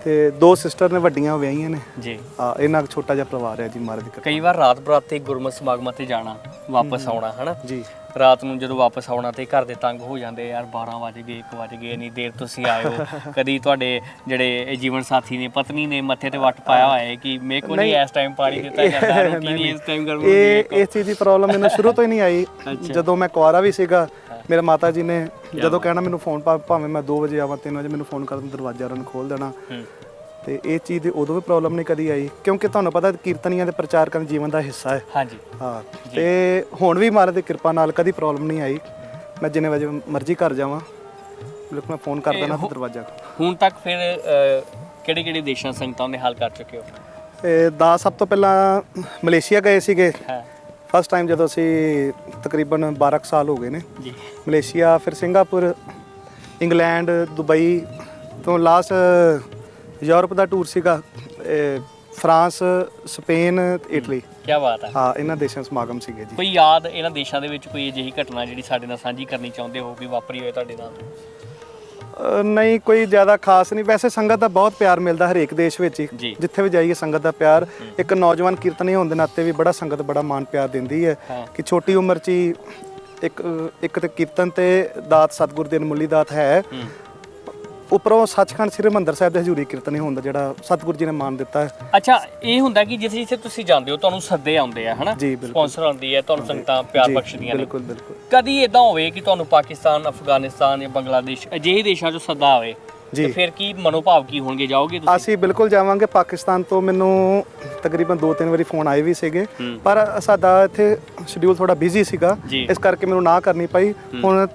ਤੇ ਦੋ ਸਿਸਟਰ ਨੇ ਵੱਡੀਆਂ ਵਿਆਹੀਆਂ ਨੇ। ਜੀ। ਆ ਇਹਨਾਂ ਛੋਟਾ ਜਿਹਾ ਪਰਿਵਾਰ ਹੈ ਜੀ ਮਹਾਰਾਜ ਦੀ ਕਿਰਪਾ। ਕਈ ਵਾਰ ਰਾਤ ਬਰਾਤੇ ਗੁਰਮਤਿ ਸਮਾਗਮਾਂ ਤੇ ਜਾਣਾ ਵਾਪਸ ਆਉਣਾ ਹਨਾ? ਜੀ। ਰਾਤ ਨੂੰ ਜਦੋਂ ਵਾਪਸ ਆਉਣਾ ਤੇ ਘਰ ਦੇ ਤੰਗ ਹੋ ਜਾਂਦੇ ਯਾਰ 12 ਵਜ ਗਏ 1 ਵਜ ਗਏ ਇੰਨੀ ਦੇਰ ਤੁਸੀਂ ਹੋ। ਕਦੀ ਤੁਹਾਡੇ ਜਿਹੜੇ ਜੀਵਨ ਸਾਥੀ ਨੇ ਪਤਨੀ ਨੇ ਮੱਥੇ ਤੇ ਵੱਟ ਪਾਇਆ ਹੋਇਆ ਹੈ ਕਿ ਮੇਰੇ ਕੋਲ ਨਹੀਂ ਇਸ ਟਾਈਮ ਪਾਣੀ ਦਿੱਤਾ ਜਾਂਦਾ ਰੋਟੀ ਨਹੀਂ ਇਸ ਟਾਈਮ ਗਰਮ ਇਹ ਇਸ ਚੀਜ਼ ਦੀ ਪ੍ਰੋਬਲਮ ਮੈਨੂੰ ਸ਼ੁਰੂ ਤੋਂ ਹੀ ਨਹੀਂ ਆਈ। ਜਦੋਂ ਮੈਂ ਕੁਆਰਾ ਵੀ ਸੀਗਾ ਮੇਰੇ ਮਾਤਾ ਜੀ ਨੇ ਜਦੋਂ ਕਹਿਣਾ ਮੈਨੂੰ ਫੋਨ ਭਾਵੇਂ ਮੈਂ 2 ਵਜੇ ਆਵਾਂ 3 ਵਜੇ ਮੈਨੂੰ ਫੋਨ ਕਰਨ ਦਰਵਾਜ਼ਾ ਉਹਨਾਂ ਨੂੰ ਖੋਲ ਦੇਣਾ। ਤੇ ਇਹ ਚੀਜ਼ ਦੀ ਉਦੋਂ ਵੀ ਪ੍ਰੋਬਲਮ ਨਹੀਂ ਕਦੀ ਆਈ ਕਿਉਂਕਿ ਤੁਹਾਨੂੰ ਪਤਾ ਕੀਰਤਨੀਆਂ ਦੇ ਪ੍ਰਚਾਰਕਾਂ ਦੇ ਜੀਵਨ ਦਾ ਹਿੱਸਾ ਹੈ। ਹਾਂਜੀ। ਹਾਂ ਤੇ ਹੁਣ ਵੀ ਮਹਾਰਾਜ ਦੀ ਕਿਰਪਾ ਨਾਲ ਕਦੀ ਪ੍ਰੋਬਲਮ ਨਹੀਂ ਆਈ। ਮੈਂ ਜਿੰਨੇ ਵਜੇ ਮਰਜ਼ੀ ਘਰ ਜਾਵਾਂ ਬਿਲਕੁਲ ਮੈਂ ਫੋਨ ਕਰ ਦੇਣਾ ਤੇ ਦਰਵਾਜ਼ਾ। ਹੁਣ ਤੱਕ ਫਿਰ ਕਿਹੜੇ ਕਿਹੜੇ ਦੇਸ਼ਾਂ ਸੰਗਤਾਂ ਦੇ ਹਾਲ ਕਰ ਚੁੱਕੇ ਹੋ? ਤੇ ਦਾ ਸਭ ਤੋਂ ਪਹਿਲਾਂ ਮਲੇਸ਼ੀਆ ਗਏ ਸੀਗੇ। ਹਾਂ। ਫਸਟ ਟਾਈਮ ਜਦੋਂ ਅਸੀਂ ਤਕਰੀਬਨ 12 ਕੁ ਸਾਲ ਹੋ ਗਏ ਨੇ। ਜੀ। ਮਲੇਸ਼ੀਆ ਫਿਰ ਸਿੰਗਾਪੁਰ ਇੰਗਲੈਂਡ ਦੁਬਈ ਤੋਂ ਲਾਸਟ ਯੂਰਪ ਦਾ ਟੂਰ ਸੀਗਾ ਇਹ ਫਰਾਂਸ ਸਪੇਨ ਇਟਲੀ। ਕੀ ਬਾਤ ਹੈ ਹਾਂ ਇਹਨਾਂ ਦੇਸ਼ਾਂ ਸਮਾਗਮ ਸੀਗੇ ਜੀ। ਕੋਈ ਯਾਦ ਇਹਨਾਂ ਦੇਸ਼ਾਂ ਦੇ ਵਿੱਚ ਕੋਈ ਅਜਿਹੀ ਘਟਨਾ ਜਿਹੜੀ ਸਾਡੇ ਨਾਲ ਸਾਂਝੀ ਕਰਨੀ ਚਾਹੁੰਦੇ ਹੋ ਕਿ ਵਾਪਰੀ ਹੋਏ ਤੁਹਾਡੇ ਨਾਲ? ਅ, ਨਹੀਂ ਕੋਈ ਜ਼ਿਆਦਾ ਖਾਸ ਨਹੀਂ। ਵੈਸੇ ਸੰਗਤ ਦਾ ਬਹੁਤ ਪਿਆਰ ਮਿਲਦਾ ਹਰੇਕ ਦੇਸ਼ ਵਿੱਚ ਹੀ। ਜਿੱਥੇ ਵੀ ਜਾਈਏ ਸੰਗਤ ਦਾ ਪਿਆਰ। ਇੱਕ ਨੌਜਵਾਨ ਕੀਰਤਨੀ ਹੋਣ ਦੇ ਨਾਤੇ ਵੀ ਬੜਾ ਸੰਗਤ ਬੜਾ ਮਾਣ ਪਿਆਰ ਦਿੰਦੀ ਹੈ ਹਾਂ। ਕਿ ਛੋਟੀ ਉਮਰ 'ਚ ਹੀ ਇੱਕ ਇੱਕ ਤੇ ਕੀਰਤਨ ਤੇ ਦਾਤ ਸਤਿਗੁਰ ਦੀ ਅਨਮੁੱਲੀ ਦਾਤ ਹੂੰ। ਉੱਪਰੋਂ ਸੱਚਖੰਡ ਸ੍ਰੀ ਹਰਿਮੰਦਰ ਸਾਹਿਬ ਦੇ ਹਜ਼ੂਰੀ ਕੀਰਤਨ ਹੀ ਹੋਣ ਦਾ ਜਿਹੜਾ ਸਤਿਗੁਰ ਜੀ ਨੇ ਮਾਣ ਦਿੱਤਾ ਹੈ ਅੱਛਾ ਇਹ ਹੁੰਦਾ ਕਿ ਜਿੱਥੇ ਜਿੱਥੇ ਤੁਸੀਂ ਜਾਂਦੇ ਹੋ ਤੁਹਾਨੂੰ ਸੱਦੇ ਆਉਂਦੇ ਆ ਹਨਾ ਜੀ, ਬਿਲਕੁਲ। ਸਪਾਂਸਰ ਆਉਂਦੀ ਹੈ ਤੁਹਾਨੂੰ ਸੰਗਤਾਂ ਪਿਆਰ ਜੀ, ਬਖਸ਼ਦੀਆਂ ਨੇ ਬਿਲਕੁਲ ਬਿਲਕੁਲ ਕਦੀ ਇਦਾਂ ਹੋਵੇ ਕਿ ਤੁਹਾਨੂੰ ਪਾਕਿਸਤਾਨ ਅਫਗਾਨਿਸਤਾਨ ਜਾਂ ਬੰਗਲਾਦੇਸ਼ ਅਜਿਹੇ ਦੇਸ਼ਾਂ 'ਚੋਂ ਸੱਦਾ ਆਵੇ। ਤੇ ਫਿਰ ਕੀ ਮਨੋਭਾਵ ਕੀ ਹੋਣਗੇ? ਜਾਓਗੇ ਤੁਸੀਂ? ਅਸੀਂ ਬਿਲਕੁਲ ਜਾਵਾਂਗੇ। ਪਾਕਿਸਤਾਨ ਤੋਂ ਮੈਨੂੰ ਤਕਰੀਬਨ 2-3 ਵਾਰੀ ਫੋਨ ਆਏ ਵੀ ਸੀਗੇ। ਪਰ ਸਾਡਾ ਇੱਥੇ ਸ਼ਡਿਊਲ ਥੋੜਾ ਬਿਜ਼ੀ ਸੀਗਾ। ਇਸ ਕਰਕੇ ਮੈਨੂੰ ਨਾ ਕਰਨੀ ਪਈ। ਹੁਣ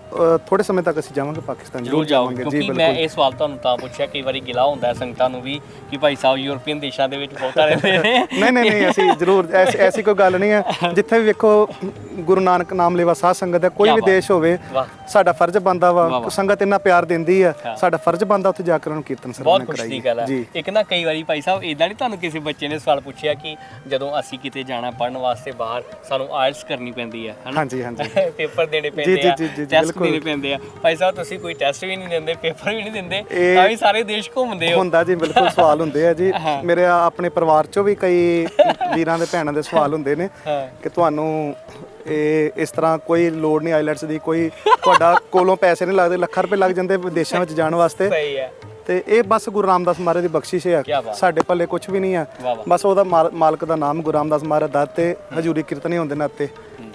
ਥੋੜੇ ਸਮੇਂ ਤੱਕ ਅਸੀਂ ਜਾਵਾਂਗੇ ਪਾਕਿਸਤਾਨ। ਜ਼ਰੂਰ ਜਾਓਗੇ ਜੀ ਕਿਉਂਕਿ ਮੈਂ ਇਹ ਸਵਾਲ ਤੁਹਾਨੂੰ ਤਾਂ ਪੁੱਛਿਆ ਕਈ ਵਾਰੀ ਗਿਲਾ ਹੁੰਦਾ ਹੈ ਸੰਗਤਾਂ ਨੂੰ ਵੀ ਕਿ ਭਾਈ ਸਾਹਿਬ ਯੂਰਪੀਅਨ ਦੇਸ਼ਾਂ ਦੇ ਵਿੱਚ ਬਹੁਤਾ ਰਹਿੰਦੇ ਨੇ। ਨਹੀਂ ਨਹੀਂ ਨਹੀਂ ਅਸੀਂ ਜ਼ਰੂਰ ਐਸੀ ਕੋਈ ਗੱਲ ਨਹੀਂ ਹੈ। ਜਿੱਥੇ ਵੀ ਵੇਖੋ ਗੁਰੂ ਨਾਨਕ ਨਾਮ ਲੈਵਾ ਸਾਧ ਸੰਗਤ ਹੈ। ਕੋਈ ਵੀ। ਦੇਸ਼ ਹੋਵੇ ਸਾਡਾ ਫਰਜ਼ ਵਾਹ, ਵਾ। ਸੰਗਤ ਇੰਨਾ ਪਿਆਰ ਦਿੰਦੀ ਹਾਂ। ਸਾਡਾ ਫਰਜ਼ ਬਣਦਾ ਉੱਥੇ ਜਾ ਕੇ ਉਹਨਾਂ ਨੂੰ ਕੀਰਤਨ ਬਹੁਤ ਖੁਸ਼ੀ ਦੀ ਗੱਲ ਹੈ ਜੀ। ਇੱਕ ਨਾ ਕਈ ਵਾਰੀ ਭਾਈ ਸਾਹਿਬ ਇਦਾਂ ਨਹੀਂ ਤੁਹਾਨੂੰ ਕਿਸੇ ਬੱਚੇ ਨੇ ਸਵਾਲ ਪੁੱਛਿਆ ਕਿ ਜਦੋਂ ਅਸੀਂ ਕਿਤੇ ਜਾਣਾ ਪੜਨ ਵਾਸਤੇ ਬਾਹਰ ਸਾਨੂੰ ਆਇਲਸ ਕਰਨੀ ਪੈਂਦੀ ਹੈ ਹਨਾ? ਹਾਂਜੀ ਹਾਂਜੀ। ਪੇਪਰ ਦੇਣੇ ਪੈਂਦੇ ਜੀ, ਆ ਜੀ, ਜੀ, ਟੈਸਟ ਬਿਲਕੁਲ। ਦੇਣੇ ਪੈਂਦੇ ਆ। ਭਾਈ ਸਾਹਿਬ ਤੁਸੀਂ ਕੋਈ ਟੈਸਟ ਵੀ ਨਹੀਂ ਦਿੰਦੇ ਪੇਪਰ ਵੀ ਨਹੀਂ ਦਿੰਦੇ ਇਹ- ਤਾਂ ਵੀ ਸਾਰੇ ਦੇਸ਼ ਘੁੰਮਦੇ ਹੋ। ਹੁੰਦਾ ਜੀ ਬਿਲਕੁਲ ਸਵਾਲ ਹੁੰਦੇ ਆ ਜੀ। ਹਾਂ। ਮੇਰੇ ਆ- ਆਪਣੇ ਪਰਿਵਾਰ ਚੋਂ ਵੀ ਕਈ ਵੀਰਾਂ ਦੇ ਭੈਣਾਂ ਦੇ ਸਵਾਲ ਹੁੰਦੇ ਨੇ ਹਾਂ। ਕਿ ਤੁਹਾਨੂੰ ਇਹ ਇਸ ਤਰ੍ਹਾਂ ਕੋਈ ਲੋੜ ਨਹੀਂ ਆਈਲੈਟਸ ਦੀ ਕੋਈ ਤੁਹਾਡਾ ਕੋਲੋਂ ਪੈਸੇ ਨਹੀਂ ਲੱਗਦੇ ਲੱਖਾਂ ਰੁਪਏ ਲੱਗ ਜਾਂਦੇ ਵਿਦੇਸ਼ਾਂ ਵਿੱਚ ਜਾਣ ਵਾਸਤੇ। ਸਹੀ ਹੈ। ਤੇ ਇਹ ਬਸ ਗੁਰੂ ਰਾਮਦਾਸ ਮਹਾਰਾਜ ਦੀ ਬਖਸ਼ਿਸ਼ ਕਿਆ ਹੈ ਬਾਤ। ਸਾਡੇ ਪੱਲੇ ਕੁਝ ਵੀ ਨਹੀਂ ਆ ਵਾਹ ਵਾਹ। ਬਸ ਉਹਦਾ ਮਾਲ- ਮਾਲਕ ਦਾ ਨਾਮ ਗੁਰੂ ਰਾਮਦਾਸ ਮਹਾਰਾਜ ਦਾ ਤੇ ਹਜ਼ੂਰੀ ਕੀਰਤਨੀ ਹੋਣ ਦੇ ਨਾਤੇ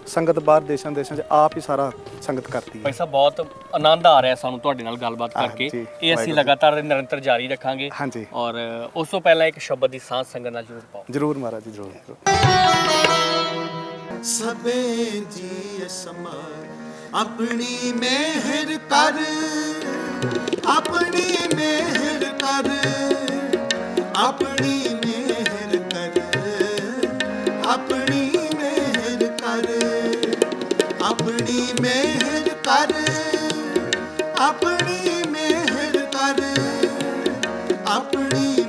ਸੰਗਤ ਬਾਹਰ ਦੇਸ਼ਾਂ ਦੇਸ਼ਾਂ 'ਚ ਆਪ ਹੀ ਸਾਰਾ ਸੰਗਤ ਕਰਦੀ ਹੈ। ਭਾਈ ਸਾਹਿਬ ਬਹੁਤ ਆਨੰਦ ਆ ਰਿਹਾ ਸਾਨੂੰ ਤੁਹਾਡੇ ਨਾਲ ਗੱਲਬਾਤ ਕਰਕੇ। ਹਾਂਜੀ, ਇਹ ਅਸੀਂ ਵਾਹਿਗੁਰੂ। ਲਗਾਤਾਰ ਨਿਰੰਤਰ ਜਾਰੀ ਰੱਖਾਂਗੇ। ਹਾਂਜੀ। ਔਰ ਉਸ ਤੋਂ ਪਹਿਲਾਂ ਇੱਕ ਸ਼ਬਦ ਦੀ ਸਾਂਝ ਸੰਗਤ ਨਾਲ ਜ਼ਰੂਰ ਪਾਓ। ਜਰੂਰ ਮਹਾਰਾਜ ਜੀ ਜਰੂਰ। ਸਭੇ ਜੀ ਸਮਾਰ। ਆਪਣੀ ਮਿਹਰ ਕਰ, ਆਪਣੀ ਮਿਹਰ ਕਰ, ਆਪਣੀ ਮਿਹਰ ਕਰ, ਆਪਣੀ ਮਿਹਰ ਕਰ, ਆਪਣੀ ਮਿਹਰ ਕਰ, ਆਪਣੀ ਮਿਹਰ ਕਰ, ਆਪਣੀ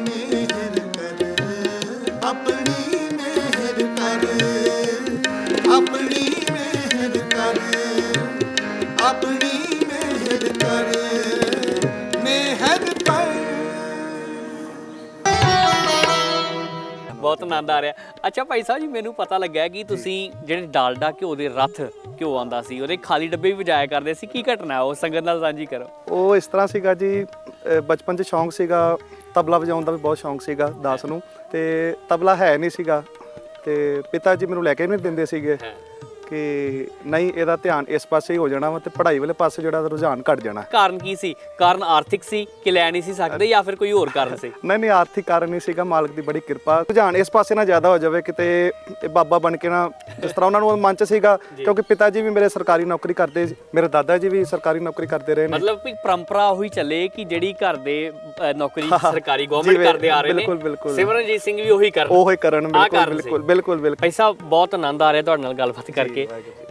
ਬਹੁਤ ਆਨੰਦ ਆ ਰਿਹਾ। ਅੱਛਾ ਭਾਈ ਸਾਹਿਬ ਜੀ ਮੈਨੂੰ ਪਤਾ ਲੱਗਾ ਕਿ ਤੁਸੀਂ ਜਿਹੜੇ ਡਾਲਡਾ ਘਿਓ ਦੇ ਰੱਥ ਘਿਓ ਆਂਦਾ ਸੀ ਉਹਦੇ ਖਾਲੀ ਡੱਬੇ ਵੀ ਵਜਾਇਆ ਕਰਦੇ ਸੀ। ਕੀ ਘਟਨਾ ਹੈ ਉਹ ਸੰਗਤ ਨਾਲ ਸਾਂਝੀ ਕਰੋ। ਉਹ ਇਸ ਤਰ੍ਹਾਂ ਸੀਗਾ ਜੀ ਬਚਪਨ 'ਚ ਸ਼ੌਂਕ ਸੀਗਾ ਤਬਲਾ ਵਜਾਉਣ ਦਾ ਵੀ ਬਹੁਤ ਸ਼ੌਂਕ ਸੀਗਾ ਦਾਸ ਨੂੰ। ਤੇ ਤਬਲਾ ਹੈ ਨਹੀਂ ਸੀਗਾ ਤੇ ਪਿਤਾ ਜੀ ਮੈਨੂੰ ਲੈ ਕੇ ਨਹੀਂ ਦਿੰਦੇ ਸੀਗੇ। ਕਿ ਨਹੀਂ ਇਹਦਾ ਧਿਆਨ ਇਸ ਪਾਸੇ ਹੀ ਹੋ ਜਾਣਾ ਵਾ ਤੇ ਪੜ੍ਹਾਈ ਵਾਲੇ ਪਾਸੇ ਜਿਹੜਾ ਰੁਝਾਨ ਘਟ ਜਾਣਾ। ਕਾਰਨ ਕੀ ਸੀ? ਕਾਰਨ ਆਰਥਿਕ ਸੀ ਕਿ ਲੈ ਨਹੀਂ ਸੀ ਸਕਦੇ ਜਾਂ ਫਿਰ ਕੋਈ ਹੋਰ ਕਾਰਨ ਸੀ? ਨਹੀਂ ਨਹੀਂ ਆਰਥਿਕ ਕਾਰਨ ਨਹੀਂ ਸੀਗਾ ਮਾਲਕ ਦੀ ਬੜੀ ਕਿਰਪਾ। ਰੁਝਾਨ ਇਸ ਪਾਸੇ ਨਾ ਜ਼ਿਆਦਾ ਹੋ ਜਾਵੇ ਕਿਤੇ ਇਹ ਬਾਬਾ ਬਣ ਕੇ ਨਾ ਜਿਸ ਤਰ੍ਹਾਂ ਉਹਨਾਂ ਨੂੰ ਮਨ 'ਚ ਸੀਗਾ ਕਿਉਂਕਿ ਪਿਤਾ ਜੀ ਵੀ ਮੇਰੇ ਸਰਕਾਰੀ ਨੌਕਰੀ ਕਰਦੇ ਸੀ ਮੇਰੇ ਦਾਦਾ ਜੀ ਵੀ ਸਰਕਾਰੀ ਨੌਕਰੀ ਕਰਦੇ ਰਹੇ ਨੇ। ਮਤਲਬ ਵੀ ਪਰੰਪਰਾ ਉਹੀ ਚੱਲੇ ਕਿ ਜਿਹੜੀ ਘਰ ਦੇ ਅ, ਨੌਕਰੀ ਸਰਕਾਰੀ ਗਵਰਨਮੈਂਟ ਕਰਦੇ ਆ ਰਹੇ ਨੇ। ਬਿਲਕੁਲ, ਬਿਲਕੁਲ। ਸਿਮਰਨਜੀਤ ਸਿੰਘ ਵੀ ਉਹੀ ਕਰਨ। ਉਹ ਹੀ ਕਰਨ ਬਿਲਕੁਲ ਕਾਰਨ ਸੀ। ਬਿਲਕੁਲ ਬਿਲਕੁਲ। ਬਿਲਕੁਲ ਭਾਈ ਸਾਹਿਬ ਬਹੁਤ ਆਨੰਦ ਆ ਰਿਹਾ ਤੁਹਾਡੇ ਨਾਲ ਗੱਲਬਾਤ ਕਰਕੇ।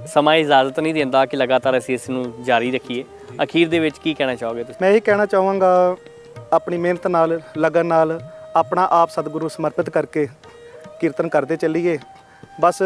ਸਮਾਂ ਇਜਾਜ਼ਤ ਨਹੀਂ ਦਿੰਦਾ ਕਿ ਲਗਾਤਾਰ ਅਸੀਂ ਇਸ ਨੂੰ ਜਾਰੀ ਰੱਖੀਏ। ਅਖੀਰ ਦੇ ਵਿੱਚ ਕੀ ਕਹਿਣਾ ਚਾਹੋਗੇ ਤੁਸੀਂ? ਮੈਂ ਇਹ ਕਹਿਣਾ ਚਾਹਾਂਗਾ, ਆਪਣੀ ਮਿਹਨਤ ਨਾਲ, ਲਗਨ ਨਾਲ, ਆਪਣਾ ਆਪ ਸਤਿਗੁਰੂ ਸਮਰਪਿਤ ਕਰਕੇ ਕੀਰਤਨ ਕਰਦੇ ਚੱਲੀਏ। ਬਸ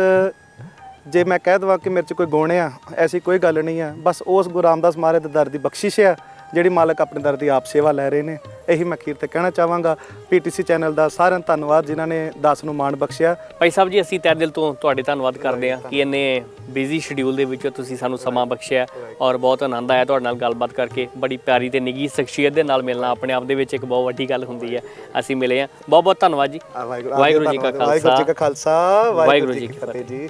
ਜੇ ਮੈਂ ਕਹਿ ਦਵਾਂ ਕਿ ਮੇਰੇ 'ਚ ਕੋਈ ਗੁਣ ਆ, ਐਸੀ ਕੋਈ ਗੱਲ ਨਹੀਂ ਆ, ਬਸ ਉਸ ਗੁਰੂ ਰਾਮਦਾਸ ਮਹਾਰਾਜ ਦੇ ਦਰ ਦੀ ਬਖਸ਼ਿਸ਼ ਆ, ਜਿਹੜੀ ਮਾਲਕ ਆਪਣੇ ਦਰ ਦੀ ਆਪ ਸੇਵਾ ਲੈ ਰਹੇ ਨੇ। ਇਹੀ ਮੈਂ ਅਖੀਰ ਤੇ ਕਹਿਣਾ ਚਾਹਾਂਗਾ। ਪੀਟੀਸੀ ਚੈਨਲ ਦਾ ਸਾਰਿਆਂ ਧੰਨਵਾਦ ਜਿਨ੍ਹਾਂ ਨੇ ਦਾਸ ਨੂੰ ਮਾਣ ਬਖਸ਼ਿਆ। ਭਾਈ ਸਾਹਿਬ ਜੀ ਅਸੀਂ ਤਹਿ ਦਿਲ ਤੋਂ ਤੁਹਾਡੇ ਧੰਨਵਾਦ ਕਰਦੇ ਹਾਂ ਕਿ ਇੰਨੇ ਬਿਜ਼ੀ ਸ਼ਡਿਊਲ ਦੇ ਵਿੱਚੋਂ ਤੁਸੀਂ ਸਾਨੂੰ ਸਮਾਂ ਬਖਸ਼ਿਆ ਔਰ ਬਹੁਤ ਆਨੰਦ ਆਇਆ ਤੁਹਾਡੇ ਨਾਲ ਗੱਲਬਾਤ ਕਰਕੇ। ਬੜੀ ਪਿਆਰੀ ਤੇ ਨਿੱਗੀ ਸ਼ਖਸੀਅਤ ਦੇ ਨਾਲ ਮਿਲਣਾ ਆਪਣੇ ਆਪ ਦੇ ਵਿੱਚ ਇੱਕ ਬਹੁਤ ਵੱਡੀ ਗੱਲ ਹੁੰਦੀ ਹੈ। ਅਸੀਂ ਮਿਲੇ ਹਾਂ। ਬਹੁਤ ਬਹੁਤ ਧੰਨਵਾਦ ਜੀ। ਵਾਹਿਗੁਰੂ ਜੀ ਕਾ ਖਾਲਸਾ। ਵਾਹਿਗੁਰੂ ਜੀ ਕੀ ਫਤਿਹ ਜੀ।